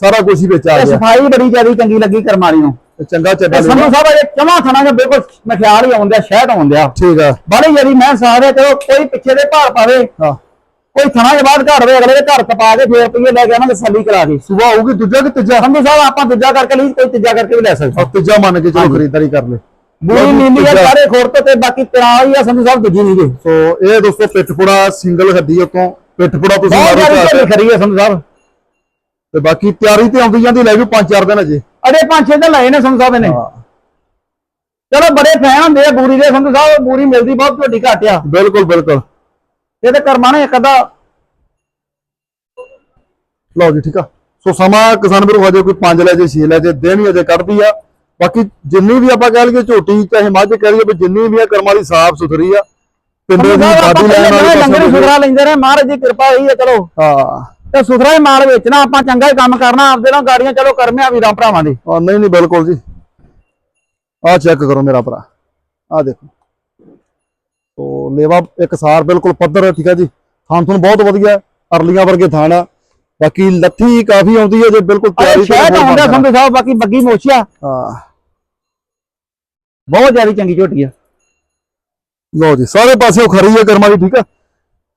ਸਾਰਾ ਕੁਝ ਹੀ ਵਿੱਚ ਆ ਗਿਆ। ਸਫ਼ਾਈ ਬੜੀ ਜ਼ਿਆਦਾ ਚੰਗੀ ਲੱਗੀ ਕਰਮਾਲੀ ਨੂੰ। ਚੰਗਾ ਚੱਡਾ ਸੰਧੂ ਸਾਹਿਬ ਇਹ ਚਮਾ ਥਣਾ ਦੇ ਬਿਲਕੁਲ ਮਖਿਆਲ ਹੀ ਆਉਂਦਿਆ ਸ਼ਹਿਦ ਆਉਂਦਿਆ। ਠੀਕ ਆ। ਬੜੀ ਜਿਹੜੀ ਮੈਂ ਸਾਰੇ ਚਲੋ ਕੋਈ ਪਿੱਛੇ ਦੇ ਭਾਰ ਪਾਵੇ ਹਾਂ। ਕੋਈ ਥਣਾ ਦੇ ਬਾਅਦ ਘਰ ਦੇ ਅਗਲੇ ਦੇ ਘਰ ਤਪਾ ਕੇ ਫੇਰ ਰੁਪਈਏ ਲੈ ਕੇ ਆਵਾਂਗੇ ਸੱਲੀ ਕਰਾ ਕੇ। ਸੁਬਾ ਹੋਊਗੀ ਦੂਜਾ ਕਿ ਤੀਜਾ? ਸੰਧੂ ਸਾਹਿਬ ਆਪਾਂ ਦੂਜਾ ਕਰਕੇ ਲਈ ਕੋਈ ਤੀਜਾ ਕਰਕੇ ਵੀ ਲੈ ਸਕਦੇ। ਆ ਤੀਜਾ ਮੰਨ ਕੇ ਚਲੋ ਖਰੀਦਦਾਰੀ ਕਰ ਲੈ ਬੂਰੀ ਨੀਲੀ ਆ। ਸਾਰੇ ਖੋਰ ਤੇ ਬਾਕੀ ਤਰਾ ਹੀ ਆ ਸੰਧੂ ਸਾਹਿਬ ਦੂਜੀ ਨਹੀਂ ਜੇ ਸੋ ਇਹ ਦੋਸਤੋ ਪਿੱਠਪੁੜਾ ਸਿੰਗਲ ਹੱਡੀ ਉਤੋਂ ਪਿੱਠਪੁੜਾ ਤੁਸੀਂ ਬਹੁਤ ਮਾਰੋ ਜ਼ਿਆਦਾ। ਖਰੀ ਆ ਸੰਧੂ ਸਾਹਿਬ ਤੇ ਬਾਕੀ ਤਿਆਰੀ ਤੇ ਆਉਂਦੀ ਜਾਂਦੀ ਲੈ ਵੀ 5-4 ਦਿਨ ਅਜੇ। ਅੜੇ ਪੰਜ ਛੇ ਦਿਨ ਲਏ ਨੇ ਸੰਧੂ ਸਾਹਿਬ ਨੇ ਚਲੋ ਬੜੇ ਫੈਨ ਹੁੰਦੇ ਆ ਬੂਰੀ ਦੇ ਸੰਧੂ ਸਾਹਿਬ ਬੂਰੀ ਮਿਲਦੀ ਬਹੁਤ ਝੋਟੀ ਘੱਟ ਆ। ਬਿਲਕੁਲ ਬਿਲਕੁਲ। ਇਹ ਤੇ ਕਰਮਾ ਨੇ ਇੱਕ ਅੱਧਾ। ਲਓ ਜੀ ਠੀਕ ਆ। ਸੋ ਸਮਾਂ ਕਿਸਾਨ ਵੀਰੋ ਹਜੇ ਕੋਈ 5 ਲੈ ਜੇ 6 ਲੈ ਜੇ ਦਿਨ ਹੀ ਅਜੇ ਕੱਢਦੀ ਆ। ਬਾਕੀ ਜਿੰਨੀ ਵੀ ਆਪਾਂ ਕਹਿ ਲਈਏ ਝੋਟੀ ਚਾਹੇ ਮੱਝ ਕਹਿ ਲਈਏ ਵੀ ਜਿੰਨੀ ਵੀ ਆ ਕਰਮਾਂ ਦੀ ਸਾਫ਼ ਸੁਥਰੀ ਆ ਪਿੰਡੇ ਦੀ ਆਪਾਂ ਲੈਣ ਵਾਲੀ ਲੰਗਰ ਸੁਥਰਾ ਲੈਂਦੇ ਰਹੇ ਮਹਾਰਾਜ ਦੀ ਕਿਰਪਾ ਹੋਈ ਹੈ ਚਲੋ। ਹਾਂ। ਤੇ ਸੁਥਰਾ ਹੀ ਮਾਲ ਵੇਚਣਾ ਆਪਾਂ ਚੰਗਾ ਹੀ ਕੰਮ ਕਰਨਾ ਆਪਦੇ ਨਾਲ ਗਾੜੀਆਂ ਚਲੋ ਕਰਮਿਆ ਵੀਰਾਂ ਭਰਾਵਾਂ ਦੇ। ਆ ਨਹੀਂ ਨਹੀਂ ਬਿਲਕੁਲ ਜੀ। ਆ ਚੈੱਕ ਕਰੋ ਮੇਰਾ ਭਰਾ। ਆ ਦੇਖੋ। ਸੋ ਲੇਵਾ ਇੱਕ ਸਾਰ ਬਿਲਕੁਲ ਪੱਧਰ ਹੈ, ਠੀਕ ਹੈ ਜੀ। ਥਾਨ ਤੁਹਾਨੂੰ ਬਹੁਤ ਵਧੀਆ ਅਰਲੀਆਂ ਵਰਗੇ ਥਾਨ ਆ। ਬਾਕੀ ਲੱਥੀ ਕਾਫੀ ਆਉਂਦੀ ਹੈ ਜੇ ਬਿਲਕੁਲ ਤਿਆਰੀ ਤੇ ਬਣਦਾ। ਸੰਧੂ ਸਾਹਿਬ ਬਾਕੀ ਬੱਗੀ ਮੋਛਿਆ। ਹਾਂ। ਬਹੁਤ ਜ਼ਿਆਦਾ ਚੰਗੀ ਝੋਟੀ ਆ। ਲਓ ਜੀ ਸਾਰੇ ਪਾਸੇ ਖਰੀ ਹੈ ਕਰਮਾਂ ਦੀ ਠੀਕ ਆ?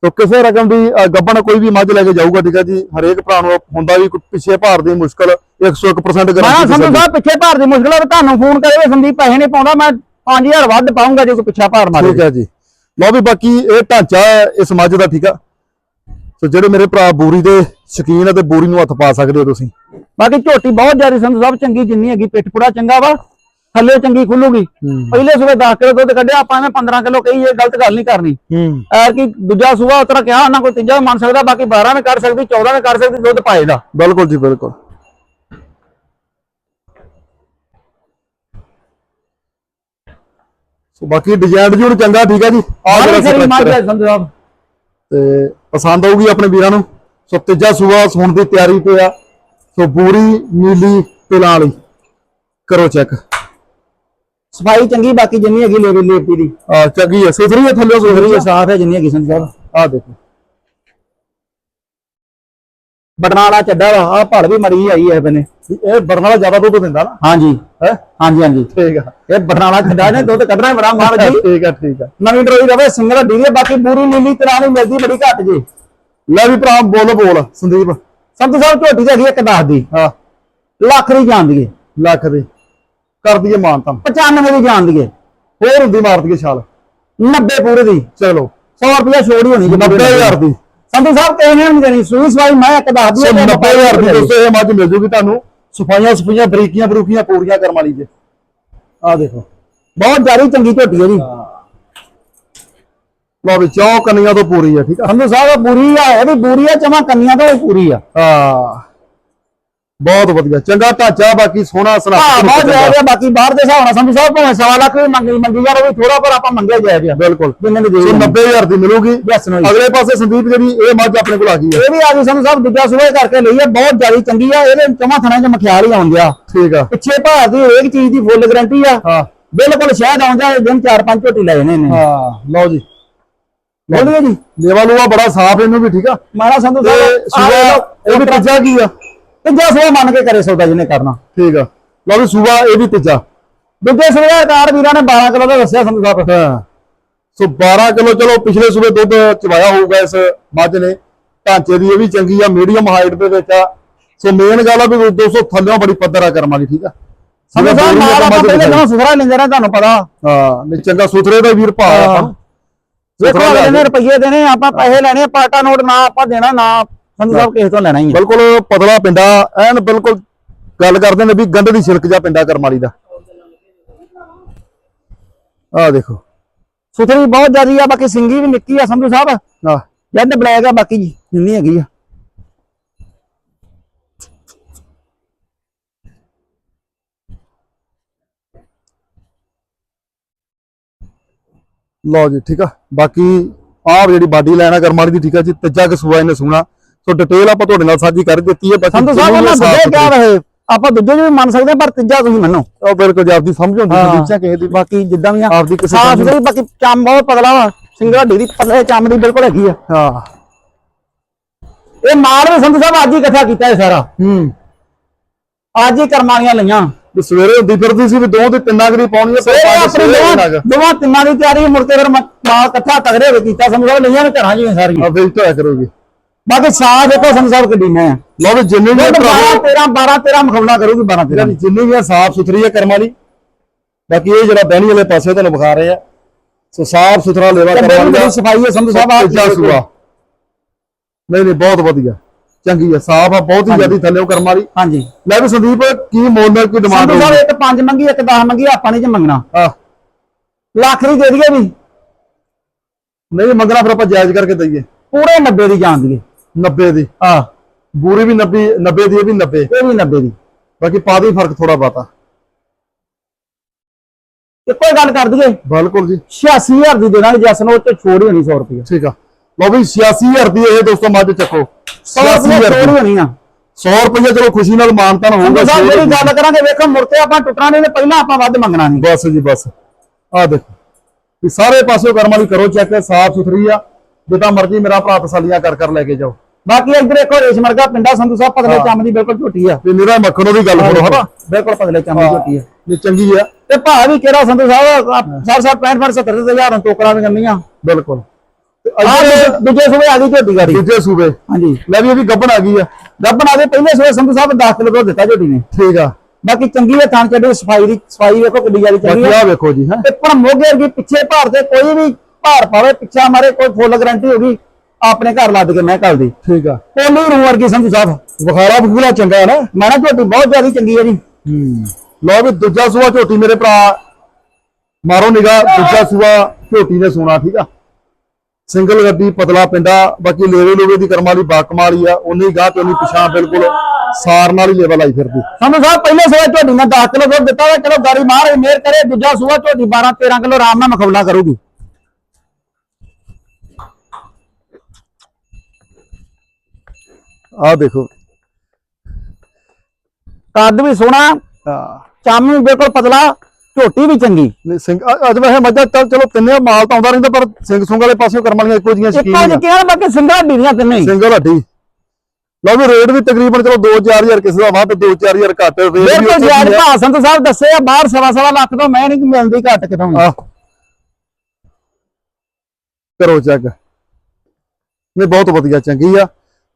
ਤੋ ਕਿਸੇ ਰਕਮ ਦੀ ਅ, ਗੱਭਣ ਕੋਈ ਵੀ ਮੱਝ ਲੈ ਕੇ ਜਾਊਗਾ ਠੀਕ ਆ ਜੀ? ਹਰੇਕ ਭਰਾ ਨੂੰ ਹੁੰਦਾ ਵੀ ਪਿੱਛੇ ਭਾਰ ਦੀ ਮੁਸ਼ਕਲ 101% ਮੈਂ ਗਾਰੰਟੀ ਸੰਧੂ। ਸਾਹਿਬ ਪਿੱਛੇ ਭਾਰ ਦੀ ਮੁਸ਼ਕਲ ਆ ਤੇ ਤੁਹਾਨੂੰ ਫੋਨ ਕਰੇ ਸੰਦੀਪ ਪੈਸੇ ਨਹੀਂ ਪਾਉਂਦਾ ਮੈਂ 5000 ਵੱਧ ਪਾਉਂਗਾ ਜੇ ਕੋਈ ਪਿੱਛਾ ਭਾਰ ਮਾਰੇ। ਠੀਕ ਹੈ ਜੀ। ਲਓ ਵੀ ਬਾਕੀ ਇਹ ਢਾਂਚਾ ਹੈ ਇਸ ਮੱਝ ਦਾ ਠੀਕ ਆ? ਸੋ ਜਿਹੜੇ ਮੇਰੇ ਭਰਾ ਬੂਰੀ ਦੇ ਸ਼ਕੀਨ ਆ ਤੇ ਬੂਰੀ ਨੂੰ ਹੱਥ ਪਾ ਸਕਦੇ ਹੋ ਤੁਸੀਂ। ਬਾਕੀ ਝੋਟੀ ਬਹੁਤ ਜ਼ਿਆਦਾ ਸੰਧੂ ਸਾਹਿਬ ਚੰਗੀ ਜਿੰਨੀ ਹੈਗੀ ਪਿੱਠ ਪੁੜਾ ਚੰਗਾ ਵਾ। ਥੱਲੇ ਚੰਗੀ ਖੁੱਲੂਗੀ। ਪਹਿਲੇ ਸੂਬੇ 10 ਕਿਲੋ ਦੁੱਧ ਕੱਢਿਆ ਆਪਾਂ ਐਵੇਂ 15 ਕਿਲੋ ਕਹੀ ਇਹ ਗਲਤ ਗੱਲ ਨਹੀਂ ਕਰਨੀ। ਹੂੰ। ਐਰ ਕੀ ਦੂਜਾ ਸੂਆ ਉਤਰਾ ਕਿਹਾ ਨਾ ਕੋਈ ਤੀਜਾ ਮੰਨ ਸਕਦਾ ਬਾਕੀ 12 ਵੀ ਕਰ ਸਕਦੀ 14 ਵੀ ਕਰ ਸਕਦੀ ਦੁੱਧ ਪਾਏਗਾ। ਬਿਲਕੁਲ ਜੀ ਬਿਲਕੁਲ। ਸੋ ਬਾਕੀ ਡਿਜ਼ਾਈਨ ਜੂਨ ਚੰਗਾ ਠੀਕ ਆ ਜੀ। ਆ ਹੈ। ਹੈ ਤੇ ਪਸੰਦ ਆਊਗੀ ਆਪਣੇ ਵੀਰਾਂ ਨੂੰ। ਸੋ ਤੀਜਾ ਸੂਆ ਸੁਣ ਦੀ ਤਿਆਰੀ ਤੇ ਆ। ਸੋ ਬੂਰੀ ਨੀਲੀ ਤਿਲਾਂ ਵਾਲੀ ਕਰੋ ਚੈੱਕ। ਸਫ਼ਾਈ ਚੰਗੀ ਬਾਕੀ ਜਿੰਨੀ ਹੈਗੀ ਲੇਵੇ ਲੇਪੀ ਦੀ। ਆ ਚੰਗੀ ਹੈ ਸੁਥਰੀ ਹੈ ਥੱਲੇ ਸੁਥਰੀ ਹੈ ਸਾਫ਼ ਹੈ ਜਿੰਨੀ ਹੈਗੀ ਸੰਧੂ ਸਾਹਿਬ ਆ ਦੇਖੋ। ਬਟਨਾ ਵਾਲਾ ਚੱਡਾ ਵਾ ਆ ਭੜ ਵੀ ਮਰੀ ਆਈ ਹੈ ਬਨੇ ਇਹ ਬਰਨ ਵਾਲਾ ਜ਼ਿਆਦਾ ਦੁੱਧ ਦਿੰਦਾ ਨਾ? ਹਾਂਜੀ। ਹੈ? ਹਾਂਜੀ ਹਾਂਜੀ। ਠੀਕ ਆ। ਇਹ ਬਟਨਾ ਵਾਲਾ ਚੱਡਾ ਨੇ ਦੁੱਧ ਕੱਢਣਾ ਬੜਾ ਮਾਰ ਜੀ। ਠੀਕ ਆ ਠੀਕ ਆ। ਨਵੀਂ ਡਰੋਈ ਰਵੇ ਸਿੰਗਲ ਡੀਲੇ ਬਾਕੀ ਪੂਰੀ ਨੀਲੀ ਤਰ੍ਹਾਂ ਦੀ ਮਿਲਦੀ ਬੜੀ ਘੱਟ ਜੀ। ਲੈ ਵੀ ਭਰਾ ਬੋਲ ਬੋਲ ਸੰਦੀਪ। ਸੰਧੂ ਸਾਹਿਬ ਝੋਟੀ ਹੈਗੀ ਇੱਕ ਦੱਸ ਦੀ। ਹਾਂ। ਲੱਖ ਦੀ ਜਾਣ ਦੀਏ ਲੱਖ ਦੀ। ਕਰ ਦਈਏ ਮਾਨਤਾ 95 ਦੀ ਜਾਣ ਦੀਏ ਹੋਰ ਹੁੰਦੀ ਮਾਰ ਦਈਏ ਛਾਲ। 90 ਪੂਰੇ ਦੀ। ਚਲੋ। 100 ਰੁਪਇਆ ਛੋੜ ਹੀ ਹੋਣੀ ਜੀ 90000 ਦੀ। ਸੰਧੂ ਸਾਹਿਬ ਨੇ ਨਹੀਂ ਦੇਣੀ। ਸੂਈ ਸਵਾਈ ਮੈਂ ਇੱਕ ਦੱਸ ਦੂੰ 90000 ਦੀ ਦੋਸਤੋ ਇਹ ਮੱਝ ਮਿਲ ਜੂਗੀ ਤੁਹਾਨੂੰ। ਸਫਾਈਆਂ ਸਫਾਈਆਂ ਬਰੀਕੀਆਂ ਬਰੂਕੀਆਂ ਪੂਰੀਆਂ ਕਰਮ ਵਾਲੀ ਜੇ। ਆ ਦੇਖੋ। ਬਹੁਤ ਜ਼ਿਆਦਾ ਚੰਗੀ ਝੋਟੀ ਹੈ ਜੀ। ਲਓ ਵੀ ਚੌ ਕੰਨੀਆਂ ਤੋਂ ਪੂਰੀ ਆ ਠੀਕ ਆ? ਸੰਧੂ ਸਾਹਿਬ ਪੂਰੀ ਆ। ਇਹ ਵੀ ਪੂਰੀ ਆ ਜਮਾ ਕੰਨੀਆਂ ਤੋਂ ਪੂਰੀ ਆ। ਹਾਂ। ਬਹੁਤ ਵਧੀਆ ਚੰਗਾ ਢਾਂਚਾ ਬਾਕੀ ਸੋਹਣਾ ਸੁਣਾ ਹਾਂ ਬਹੁਤ ਜਾਇਜ਼ ਬਾਕੀ ਬਾਹਰ ਦੇ ਹਿਸਾਬ ਨਾਲ ਸੰਧੂ ਸਾਹਿਬ ਭਾਵੇਂ ਸਵਾ ਲੱਖ ਵੀ ਮੰਗੀ ਮੰਗੀ ਯਾਰ ਉਹ ਵੀ ਥੋੜਾ ਪਰ ਆਪਾਂ ਮੰਗਿਆ ਜਾਇਜ਼ ਆ ਬਿਲਕੁਲ। ਜਿੰਨੇ ਦੀ ਸੋ ਦੇ 90000 ਦੀ ਮਿਲੂਗੀ। ਅਗਲੇ ਪਾਸੇ ਸੰਦੀਪ ਜਿਹੜੀ ਇਹ ਮੱਝ ਆਪਣੇ ਕੋਲ ਆ ਗਈ ਹੈ। ਇਹ ਵੀ ਆ ਗਈ ਸੰਧੂ ਸਾਹਿਬ ਦੂਜਾ ਸੂਬੇ ਕਰਕੇ ਲਈ ਆ ਬਹੁਤ ਜ਼ਿਆਦਾ ਚੰਗੀ ਆ ਇਹਦੇ ਚਮਾ ਥਣਾ ਚ ਮਖਿਆਲ ਹੀ ਆਉਂਦਿਆ ਠੀਕ ਆ। ਪਿੱਛੇ ਭਾਰ ਦੀ ਹਰੇਕ ਚੀਜ਼ ਦੀ ਫੁੱਲ ਗਾਰੰਟੀ ਆ। ਹਾਂ। ਬਿਲਕੁਲ ਸ਼ਹਿਦ ਆਉਂਦਾ ਦਿਨ ਚਾਰ ਪੰਜ ਝੋਟੀ ਲੈ ਜਾਣੇ ਨੇ। ਹਾਂ ਲਓ ਜੀ। ਬੋਲੀਏ ਜੀ। ਲੇਵਾ ਲੂਆ ਬੜਾ ਸਾਫ਼ ਇਹਨੂੰ ਵੀ ਠੀਕ ਆ। ਮਾਰਾ ਸੰਧੂ ਸਾਹਿਬ ਇਹ ਵੀ ਤੀਜਾ ਕੀ ਆ? ਤੀਜਾ ਸੂਆ ਮੰਨ ਕੇ ਕਰੇ ਸੌਦਾ ਜਿਹਨੇ ਕਰਨਾ। ਠੀਕ ਆ। ਲਓ ਵੀ ਸੂਆ ਇਹ ਵੀ ਤੀਜਾ। ਦੂਜੇ ਸੂਏ ਕਾਰ ਵੀਰਾਂ ਨੇ 12 ਕਿਲੋ ਦਾ ਦੱਸਿਆ ਸੰਧੂ ਸਾਹਿਬ ਹਾਂ। ਸੋ 12 ਕਿਲੋ ਚਲੋ ਪਿਛਲੇ ਸੂਬੇ ਦੁੱਧ ਚਵਾਇਆ ਹੋਊਗਾ ਇਸ ਮੱਝ ਨੇ। ਢਾਂਚੇ ਦੀ ਇਹ ਵੀ ਚੰਗੀ ਆ ਮੀਡੀਅਮ ਹਾਈਟ ਦੇ ਵਿੱਚ ਆ। ਸੋ ਮੇਨ ਗੱਲ ਆ ਵੀ 200 ਥੱਲਿਓਂ ਬੜੀ ਪੱਧਰ ਆ ਕਰਮਾਂ ਦੀ ਠੀਕ ਆ। ਸੰਧੂ ਸਾਹਿਬ ਨਾਲ ਆਪਾਂ ਪਹਿਲੇ। ਦਿਨੋਂ ਸੁਥਰਾ ਲੈਂਦੇ ਰਹੇ ਤੁਹਾਨੂੰ ਪਤਾ। ਹਾਂ ਨਹੀਂ ਚੰਗਾ ਸੁਥਰੇ ਦਾ ਵੀਰ ਭਾਅ ਆਪਾਂ। ਦੇਖੋ ਅਗਲੇ ਨੇ ਲਿਆ ਰੁਪਈਏ ਦੇਣੇ ਆਪਾਂ ਪੈਸੇ ਲੈਣੇ ਪਾਟਾ ਨੋਟ ਨਾ ਆਪਾਂ ਦੇਣਾ ਨਾ ਸੰਧੂ ਸਾਹਿਬ ਕਿਸੇ ਤੋਂ ਲੈਣਾ ਹੀ ਹੈ ਬਿਲਕੁਲ ਪਤਲਾ ਪਿੰਡਾ ਐਨ ਬਿਲਕੁਲ ਗੱਲ ਕਰਦੇ ਨੇ ਵੀ ਗੰਢ ਦੀ ਛਿਲਕ ਜਾ ਪਿੰਡਾ ਕਰਮਾਲੀ ਦਾ। ਆ ਦੇਖੋ। ਸੁਥਰੀ ਬਹੁਤ ਜ਼ਿਆਦੀ ਆ ਬਾਕੀ ਸਿੰਗੀ ਵੀ ਨਿੱਕੀ ਆ ਸੰਧੂ ਸਾਹਿਬ। ਆ ਜੱਡ ਬਲੈਕ ਆ ਬਾਕੀ ਜੀ ਜਿੰਨੀ ਹੈਗੀ ਆ। ਲਓ ਜੀ ਠੀਕ ਆ। ਬਾਕੀ ਆਹ ਜਿਹੜੀ ਬਾਡੀ ਲਾਈਨ ਆ ਕਰਮਾਲੀ ਦੀ ਠੀਕ ਆ ਜੀ ਤੀਜਾ ਕਸੂਆ ਇਹਨੇ ਸੁਣਾ। ਸੋ ਡਿਟੇਲ ਆਪਾਂ ਤੁਹਾਡੇ ਨਾਲ ਸਾਂਝੀ ਕਰ ਦਿੱਤੀ ਹੈ ਬਾਕੀ ਸੰਧੂ ਸਾਹਿਬ ਸਾਫ਼ ਦੂਜੇ ਸੁਥਰੀ। ਰਹੇ? ਆਪਾਂ ਦੂਜੇ ਵੀ ਮੰਨ ਸਕਦੇ ਹਾਂ, ਪਰ ਤੀਜਾ ਤੁਸੀਂ ਮੰਨੋ। ਉਹ ਬਿਲਕੁਲ ਆਪਦੀ ਸਮਝ ਹੁੰਦੀ ਹਾਂ। ਕਿਸੇ ਦੀ ਬਾਕੀ ਜਿੱਦਾਂ ਵੀ ਆ ਆਪਦੀ ਕਿਸੇ ਸਮਝ- ਸੁਥਰੀ ਬਾਕੀ ਚਮ ਬਹੁਤ ਪਤਲਾ ਵਾ ਦੀ ਪਤਲੇ ਚਮ ਦੀ ਬਿਲਕੁਲ ਹੈਗੀ ਆ। ਹਾਂ। ਇਹ ਮਾਲ ਵੀ ਸੰਧੂ ਸਾਹਿਬ ਅੱਜ ਹੀ ਇਕੱਠਾ ਕੀਤਾ ਇਹ ਸਾਰਾ। ਹੂੰ। ਅੱਜ ਹੀ ਕਰਮਾਲੀਆਂ ਲਈਆਂ। ਵੀ ਸਵੇਰੇ ਹੁੰਦੀ ਫਿਰਦੀ ਸੀ ਵੀ ਦੋ ਤੇ ਤਿੰਨਾਂ ਕਰੀ ਪਾਉਣੀ ਆ ਇਹ ਆਪਣੀ ਦੋਵਾਂ ਤਿੰਨਾਂ ਦੀ ਤਿਆਰੀ ਮੁੜ ਕੇ ਫਿਰ ਮਾਲ ਇਕੱਠਾ ਤਗੜੇ ਹੋ ਕੀਤਾ ਸਾਹਿਬ ਲਈਆਂ ਨੇ ਘਰਾਂ ਜਿਹੀਆਂ ਸਾਰੀਆਂ। ਆ ਫਿਰ ਹੋਇਆ ਕਰੋਗੇ। ਬਾਕੀ ਸਾਹ ਦੇਖੋ ਸਾਹਿਬ ਕਿੱਡੀ ਮੈਂ। ਲਓ ਵੀ ਜਿੰਨੇ ਵੀ 12 ਭਰਾ 13 12 13 ਮੁਕਾਬਲਾ ਕਰੂਗੀ 12 13 ਜਿਹੜੀ ਜਿੰਨੀ ਵੀ ਸਾਫ਼ ਸੁਥਰੀ ਹੈ ਕਰਮਾਂ ਲਈ ਬਾਕੀ ਇਹ ਜਿਹੜਾ ਬਹਿਣੀ ਵਾਲੇ ਪਾਸੇ ਤੁਹਾਨੂੰ ਵਿਖਾ ਰਹੇ ਆ। ਸੋ ਸਾਫ਼ ਸੁਥਰਾ ਲੇਵਾ ਬੜੀ ਸਫ਼ਾਈ ਹੈ ਸੰਧੂ ਸਾਹਿਬ ਆ ਤੀਜਾ ਸੂਆ। ਨਹੀਂ ਨਹੀਂ ਬਹੁਤ ਵਧੀਆ। ਚੰਗੀ ਆ ਸਾਫ਼ ਆ ਬਹੁਤ ਹੀ ਜਿਆਦੀ ਥੱਲੇ ਕਰਮਾਂ ਲਈ ਹਾਂਜੀ। ਲੈ ਵੀ ਸੰਦੀਪ ਕੀ ਮੋਲ ਨਾਲ ਕੀ ਡਿਮਾਂਡ ਹੋਊਗੀ? ਇੱਕ 5 ਮੰਗੀ ਇੱਕ 10 ਮੰਗੀ ਆਪਾਂ ਨਹੀਂ ਜੇ ਮੰਗਣਾ। ਆ ਲੱਖ ਦੀ ਦੇ ਦਈਏ ਵੀ। ਨਹੀਂ ਮੰਗਣਾ ਫਿਰ ਆਪਾਂ ਜਾਇਜ਼ ਕਰਕੇ ਦਈਏ। ਪੂਰੇ 90 ਦੀ ਜਾਣ ਦੀਏ 90 ਦੀ। ਹਾਂ। ਬੂਰੀ ਵੀ 90 90 ਦੀ ਇਹ ਵੀ 90 ਇਹ ਵੀ 90 ਦੀ। ਬਾਕੀ ਪਾ ਦੀ ਫ਼ਰਕ ਥੋੜਾ ਬਾਤਾ ਇੱਕੋ ਹੀ ਗੱਲ ਕਰ ਦਈਏ। ਬਿਲਕੁਲ ਜੀ। 86000 ਦੀ ਦੇਣਾ ਜੈਸ ਨੂੰ ਉਹ ਤੇ ਛੋੜ ਹੀ ਹੋਣੀ 100 ਰੁਪਏ ਠੀਕ ਆ। ਲਓ ਵੀ 86000 ਦੀ ਇਹ ਦੋਸਤੋ ਮੱਝ ਚੱਕੋ। 100 ਰੁਪਏ 86000 ਛੋੜ ਹੀ ਹੋਣੀ ਆ। 100 ਰੁਪਏ ਚਲੋ ਖੁਸ਼ੀ ਨਾਲ ਮਾਨਤਾਨ ਹੋਊਗਾ ਸਾਹਿਬ ਜਿਹੜੀ ਗੱਲ ਕਰਾਂਗੇ ਵੇਖੋ ਕੇ ਆਪਾਂ ਟੁੱਟਣਾ ਨਹੀਂ ਪਹਿਲਾਂ ਆਪਾਂ ਵੱਧ ਮੰਗਣਾ ਨਹੀਂ। ਬਸ ਜੀ ਬਸ। ਆ ਦੇਖੋ। ਵੀ ਸਾਰੇ ਪਾਸਿਓਂ ਕਰਮਾਂ ਦੀ ਕਰੋ ਚੈੱਕ ਸਾਫ਼ ਸੁਥਰੀ ਆ। ਜਿੱਦਾਂ ਮਰਜ਼ੀ ਮੇਰਾ ਭਰਾ ਤਸੱਲੀਆਂ ਕਰ ਕਰ ਲੈ ਕੇ ਜਾਓ। ਬਾਕੀ ਇੱਧਰ ਦੇਖੋ ਰੇਸ਼ਮ ਵਰਗਾ ਪਿੰਡਾ ਸੰਧੂ ਸਾਹਿਬ ਪਤਲੇ। ਚੰਮ ਦੀ ਬਿਲਕੁਲ ਝੋਟੀ ਆ। ਤੇ ਨਿਰਾ ਮੱਖਣੋਂ ਦੀ ਗੱਲ ਕਰੋ ਹਨਾ? ਬਿਲਕੁਲ ਪਤਲੇ ਚੰਮ ਦੀ ਝੋਟੀ ਆ। ਇਹ ਚੰਗੀ ਆ। ਤੇ ਭਾ ਵੀ ਕਿਹੜਾ ਸੰਧੂ ਸਾਹਿਬ 60 60 65 70 ਹਜ਼ਾਰ ਟੋਕਰਾਂ ਵੀ ਕਰਨੀਆਂ ਬਿਲਕੁਲ। ਦੂਜੇ ਸੂਬੇ ਆ ਗਈ ਝੋਟੀ ਗਾੜੀ। ਦੂਜੇ ਸੂਬੇ। ਹਾਂਜੀ। ਲੈ ਵੀ ਇਹ ਵੀ ਗੱਬਣ ਆ ਗਈ ਆ। ਗੱਬਣ ਆ ਗਏ ਪਹਿਲੇ ਸੂਬੇ ਸੰਧੂ ਸਾਹਿਬ 10 ਕਿਲੋ ਦੁੱਧ ਦਿੱਤਾ ਝੋਟੀ ਨੇ। ਠੀਕ ਆ। ਬਾਕੀ ਚੰਗੀ ਹੈ ਥਾਂ ਚੱਡੀ ਸਫ਼ਾਈ ਦੀ ਸਫ਼ਾਈ ਵੇਖੋ ਕਿੱਡੀ ਜ਼ਿਆਦਾ ਚੰਗੀ ਆ। ਵੇਖੋ ਜੀ ਹੈ। ਤੇ ਪਰ ਮੋਗੇ ਵਰਗੀ ਪਿੱਛੇ ਭਾਰ ਤੇ ਕੋਈ ਵੀ ਭਾਰ ਪਾਵੇ ਪਿੱਛਾ ਮਾਰੇ ਕੋਈ ਫੁੱਲ ਗਰੰਟੀ ਹੋਗੀ ਆਪਣੇ ਘਰ ਲੱਦ ਕੇ ਮੈਂ ਕੱਲ ਦੀ। ਠੀਕ ਆ। ਕੋਲੀ ਰੂ ਵਰਗੀ ਸੰਧੂ ਸਾਹਿਬ। ਬੁਖਾਰਾ ਬੁਖੂਰਾ ਚੰਗਾ ਹੈ ਨਾ? ਮੈਂ ਨਾ ਝੋਟੀ ਬਹੁਤ ਜ਼ਿਆਦਾ ਚੰਗੀ ਹੈ ਜੀ। ਹੂੰ। ਲਓ ਵੀ ਦੂਜਾ ਸੂਆ ਝੋਟੀ ਮੇਰੇ ਭਰਾ। ਮਾਰੋ ਨਿਗਾਹ ਦੂਜਾ ਸੂਆ ਝੋਟੀ ਨੇ ਸੋਨਾ ਠੀਕ ਆ। ਸਿੰਗਲ ਗੱਡੀ ਪਤਲਾ ਪਿੰਡਾ ਬਾਕੀ ਲੇਵੇ ਲੋਵੇ ਦੀ ਕਰਮ ਵਾਲੀ ਬਾਕਮ ਵਾਲੀ ਆ ਉਨੀ ਗਾਹ ਤੇ ਉਨੀ ਪਿਛਾਂ ਬਿਲਕੁਲ ਸਾਰ ਨਾਲ ਹੀ ਲੇਵਾ ਲਾਈ ਫਿਰਦੀ। ਸੰਧੂ ਸਾਹਿਬ ਪਹਿਲੇ ਸੂਆ ਝੋਟੀ ਨੇ 10 ਕਿਲੋ ਦੁੱਧ ਦਿੱਤਾ ਵਾ ਚਲੋ ਗਾੜੀ ਮਾਰ ਮੇਰ ਕਰੇ ਦੂਜਾ ਸੂਆ ਝੋਟੀ 12 13 ਕਿਲੋ ਆਰਾਮ ਨਾਲ ਮਖੌਲਾ ਕਰੂਗੀ। ਆਹ ਦੇਖੋ। ਕੱਦ ਵੀ ਸੋਹਣਾ ਹਾਂ। ਚੰਮ ਵੀ ਬਿਲਕੁਲ ਪਤਲਾ ਝੋਟੀ ਵੀ ਚੰਗੀ। ਨਹੀਂ ਸਿੰਘ ਅ- ਅੱਜ ਵੈਸੇ ਮੱਝਾਂ ਚੱਲ ਚਲੋ ਤਿੰਨੇ ਮਾਲ ਤਾਂ ਆਉਂਦਾ ਰਹਿੰਦਾ ਪਰ ਸਿੰਘ ਸੁੰਗ ਵਾਲੇ ਪਾਸਿਓਂ ਕਰਮ ਵਾਲੀਆਂ ਇੱਕੋ ਜੀਆਂ ਸ਼ਕੀਨ ਇੱਕੋ ਆ ਜਿਹੀਆਂ ਬਾਕੀ ਸਿੰਗਲ ਢੀਆਂ ਤਿੰਨੇ ਹੀ। ਸਿੰਗਲ ਹੱਡੀ ਲਓ ਵੀ ਰੇਟ ਵੀ ਤਕਰੀਬਨ ਚਲੋ 2-4000 ਕਿਸੇ ਦਾ ਵੱਧ 2-4000 ਘੱਟ ਰੇਟ ਵੀ ਬਿਲਕੁਲ ਉੱਥੇ ਹੀ। ਭਾ ਸੰਧੂ ਸਾਹਿਬ ਦੱਸੇ ਆ ਬਾਹਰ ਸਵਾ ਸਵਾ ਲੱਖ ਤੋਂ ਮੈਂ ਨਹੀਂ ਮਿਲਦੀ ਘੱਟ ਕਿਤੋਂ ਆਹ। ਕਰੋ ਚੈੱਕ ਨਹੀਂ ਬਹੁਤ ਵਧੀਆ ਚੰਗੀ ਆ।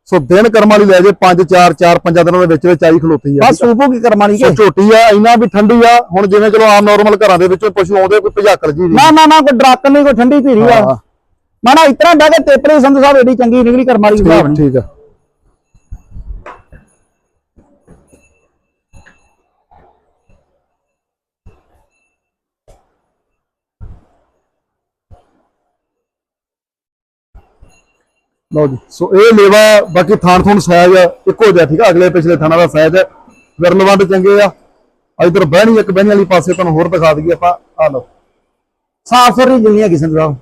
ਸੋ ਦਿਨ ਕਰਮ ਵਾਲੀ ਲੈ ਜੇ 5 4 4 5 ਦਿਨਾਂ ਦੇ ਵਿੱਚ ਵਿੱਚ ਆਈ ਖਲੋਤੀ ਆ। ਬਸ ਸੂਪੂ ਕੀ ਕਰਮਾ ਨਹੀਂ ਸੋ ਕਿ? ਝੋਟੀ ਆ ਇੰਨਾ ਵੀ ਠੰਡੀ ਆ ਹੁਣ ਜਿਵੇਂ ਚਲੋ ਆਮ ਨਾਰਮਲ ਘਰਾਂ ਦੇ ਵਿੱਚੋਂ ਪਸ਼ੂ ਆਉਂਦੇ ਕੋਈ ਭਜਾਕਲ ਜੀ ਨਹੀਂ। ਨਾ ਨਾ ਨਾ ਕੋਈ ਡਰਾਕਣ ਨਹੀਂ ਕੋਈ ਠੰਡੀ ਧੀਰੀ ਆ। ਨਾ ਇਤਨਾ ਡਾ ਕੇ ਤੇਪਰੇ ਸੰਧੂ ਸਾਹਿਬ ਏਡੀ ਚੰਗੀ ਨਿਕਲੀ ਕਰਮਾ ਵਾਲੀ ਠੀਕ ਆ। ਲਓ ਜੀ। ਸੋ ਇਹ ਲੇਵਾ ਬਾਕੀ ਥਾਣ ਥੁਣ ਸਾਇਜ਼ ਇੱਕੋ ਜਿਹਾ ਠੀਕ ਆ? ਅਗਲੇ ਪਿਛਲੇ ਥਾਣਾ ਦਾ ਸਾਇਜ਼ ਵਿਰਲਵੰਦ ਚੰਗੇ ਆ। ਇਧਰ ਬਹਿਣੀ ਇੱਕ ਬਹਿਣੀ ਵਾਲੀ ਪਾਸੇ ਤੁਹਾਨੂੰ ਹੋਰ ਦਿਖਾ ਦਈਏ ਆਪਾਂ। ਆ ਲਓ। ਸਾਫ਼ ਸੁਥਰੀ ਜਿੰਨੀ ਸੰਧੂ ਸਾਹਿਬ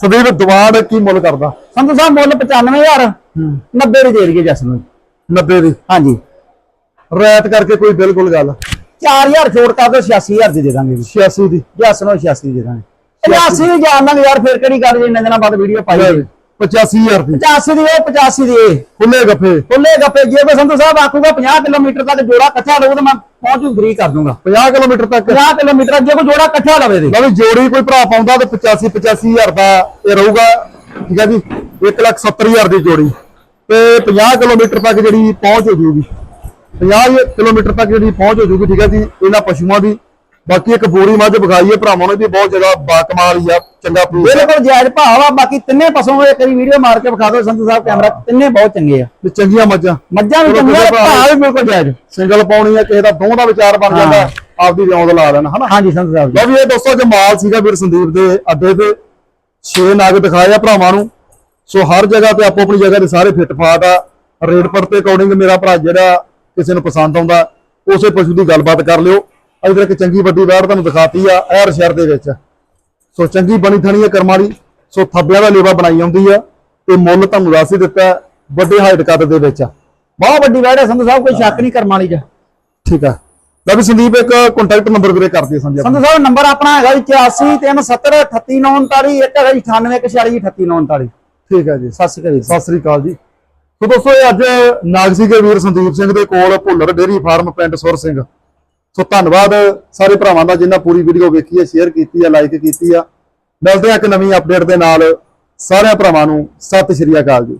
ਸਦੀਪ ਦਵਾੜ ਕੀ ਮੁੱਲ ਕਰਦਾ? ਸੰਧੂ ਸਾਹਿਬ ਮੁੱਲ 95000 90 ਦੀ ਦੇ ਦਈਏ ਜਸ ਨੂੰ। 90 ਦੀ? ਹਾਂਜੀ। ਰੈਤ ਕਰਕੇ ਕੋਈ ਬਿਲਕੁਲ ਗੱਲ। 4000 ਛੋੜ ਕਰ ਦੋ 86000 ਦੀ ਦੇ ਦਾਂਗੇ ਜੀ। 86 ਦੀ? ਜਸ ਨੂੰ 86 ਦੇ ਦਾਂਗੇ। 85 ਦੀ। ਜਾਣ ਦਾਂਗੇ ਯਾਰ ਫਿਰ ਕਿਹੜੀ ਗੱਲ ਜੇ ਇੰਨੇ ਦਿਨਾਂ ਬਾਅਦ ਵੀਡੀਓ ਪਾਈ ਹੈ 85000 ਦੀ। 85 ਦੀ ਉਹ 85 ਦੀ ਇਹ ਖੁੱਲੇ ਗੱਫੇ ਖੁੱਲੇ ਜੇ ਕੋਈ ਸੰਧੂ ਸਾਹਿਬ ਆਖੂਗਾ 50 ਕਿਲੋਮੀਟਰ ਤੱਕ ਜੋੜਾ ਇਕੱਠਾ ਲਊ ਤਾਂ ਮੈਂ ਪਹੁੰਚੂ ਫ੍ਰੀ ਕਰ ਦੂੰਗਾ। 50 ਕਿਲੋਮੀਟਰ ਤੱਕ? 50 ਕਿਲੋਮੀਟਰ ਜੇ ਕੋਈ ਜੋੜਾ ਇਕੱਠਾ ਲਵੇ ਦੇ ਲਓ ਵੀ ਜੋੜੀ ਕੋਈ ਭਰਾ ਪਾਉਂਦਾ ਤੇ 85 85000 ਦਾ ਇਹ ਰਹੂਗਾ। ਠੀਕ ਹੈ ਜੀ? 170000 ਦੀ ਜੋੜੀ। ਤੇ 50 ਕਿਲੋਮੀਟਰ ਤੱਕ ਜਿਹੜੀ ਪਹੁੰਚ ਹੋ ਜੂਗੀ। 50 ਕਿਲੋਮੀਟਰ ਤੱਕ ਜਿਹੜੀ ਪਹੁੰਚ ਹੋ ਜੂਗੀ ਠੀਕ ਹੈ ਜੀ ਇਹਨਾਂ ਪਸ਼ੂਆਂ ਦੀ। ਬਾਕੀ ਇੱਕ ਬੋਰੀ ਮੱਝ ਵਿਖਾਈਏ ਭਰਾਵਾਂ ਨੂੰ ਵੀ ਬਹੁਤ ਜ਼ਿਆਦਾ ਬਾਕਮਾਲ ਹੀ ਆ ਚੰਗਾ ਆ। ਬਿਲਕੁਲ ਜਾਇਜ਼ ਭਾਅ ਵਾ ਬਾਕੀ ਤਿੰਨੇ ਪਸ਼ੂ ਇੱਕ ਵਾਰੀ ਵੀਡੀਓ ਮਾਰ ਕੇ ਵਿਖਾ ਦਿਓ ਸੰਧੂ ਸਾਹਿਬ ਕੈਮਰਾ ਤਿੰਨੇ ਬਹੁਤ ਚੰਗੇ ਆ। ਤੇ ਚੰਗੀਆਂ ਮੱਝਾਂ। ਮੱਝਾਂ ਵੀ ਚੰਗੀਆਂ ਭਾਅ ਵੀ ਬਿਲਕੁਲ ਜਾਇਜ਼। ਸਿੰਗਲ ਪਾਉਣੀ ਆ ਕਿਸੇ ਦਾ ਦੋਹਾਂ ਦਾ ਵਿਚਾਰ ਬਣ ਜਾਂਦਾ। ਆਪਦੀ ਵਿਉਂਦ ਲਾ ਲੈਣਾ ਹਨਾ? ਹਾਂਜੀ ਸੰਧੂ ਸਾਹਿਬ ਜੀ। ਲਓ ਵੀ ਇਹ ਦੋਸਤੋ ਜੋ ਮਾਲ ਸੀਗਾ ਵੀਰ ਸੰਦੀਪ ਦੇ ਅੱਡੇ ਤੇ 6 ਨਗ ਦਿਖਾਏ ਆ ਭਰਾਵਾਂ ਨੂੰ। ਸੋ ਹਰ ਜਗ੍ਹਾ ਤੇ ਆਪੋ ਆਪਣੀ ਜਗ੍ਹਾ ਤੇ ਸਾਰੇ ਫਿੱਟ ਫਾਟ ਆ। ਰੇਟ ਪਰ ਤੇ ਅਕੋਰਡਿੰਗ ਮੇਰਾ ਭਰਾ ਜਿਹੜਾ ਕਿਸੇ ਨੂੰ ਪਸੰਦ ਆਉਂਦਾ ਉਸੇ ਪਸ਼ੂ ਦੀ ਗੱਲਬਾਤ ਕਰ ਲਿਓ। ਅਜੇ ਇੱਕ ਚੰਗੀ ਵੱਡੀ ਵੈੜ ਤੁਹਾਨੂੰ ਦਿਖਾਤੀ ਆ ਐਰ ਸ਼ਹਿਰ ਦੇ ਵਿੱਚ। ਸੋ ਚੰਗੀ ਬਣੀ ਥਣੀ ਹੈ ਕਰਮਾਂ ਦੀ ਸੋ ਥੱਬਿਆਂ ਦਾ ਲੇਵਾ ਬਣਾਈ ਆਉਂਦੀ ਆ ਤੇ ਮੁੱਲ ਤੁਹਾਨੂੰ ਦੱਸ ਹੀ ਦਿੱਤਾ ਵੱਡੇ ਹਾਈਟ ਕੱਦ ਦੇ ਵਿੱਚ ਆ। ਬਹੁਤ ਵੱਡੀ ਵੈੜ ਹੈ ਸੰਧੂ ਸਾਹਿਬ ਕੋਈ ਸ਼ੱਕ ਨਹੀਂ ਕਰਮ ਵਾਲੀ ਚ। ਠੀਕ ਆ। ਲੈ ਵੀ ਸੰਦੀਪ ਇੱਕ ਕੰਟੈਕਟ ਨੰਬਰ ਵੀਰੇ ਕਰ ਦਿਓ ਸੰਜੇ ਸੰਧੂ ਸਾਹਿਬ ਨੰਬਰ ਆਪਣਾ ਹੈਗਾ ਜੀ 84 370 38939 ਇੱਕ ਹੈਗਾ ਜੀ 98 349 ਠੀਕ ਹੈ ਜੀ। ਸਤਿ ਸ਼੍ਰੀ ਅਕਾਲ ਜੀ। ਸਤਿ ਸ੍ਰੀ ਅਕਾਲ ਜੀ। ਸੋ ਦੋਸਤੋ ਇਹ ਅੱਜ ਨਾਗਸੀ ਦੇ ਵੀਰ ਸੰਦੀਪ ਸਿੰਘ ਦੇ ਕੋਲ ਭੁੱਲਰ ਡੇਰੀ ਫਾਰਮ ਪਿੰਡ ਸੁਰ ਸਿੰਘ। ਸੋ ਧੰਨਵਾਦ ਸਾਰੇ ਭਰਾਵਾਂ ਦਾ ਜਿਨ੍ਹਾਂ ਪੂਰੀ ਵੀਡੀਓ ਵੇਖੀ ਹੈ ਸ਼ੇਅਰ ਕੀਤੀ ਹੈ ਲਾਈਕ ਕੀਤੀ ਆ। ਮਿਲਦੇ ਆ ਇੱਕ ਨਵੀਂ ਅਪਡੇਟ ਦੇ ਨਾਲ। ਸਾਰਿਆਂ ਭਰਾਵਾਂ ਨੂੰ ਸਤਿ ਸ਼੍ਰੀ ਅਕਾਲ ਜੀ।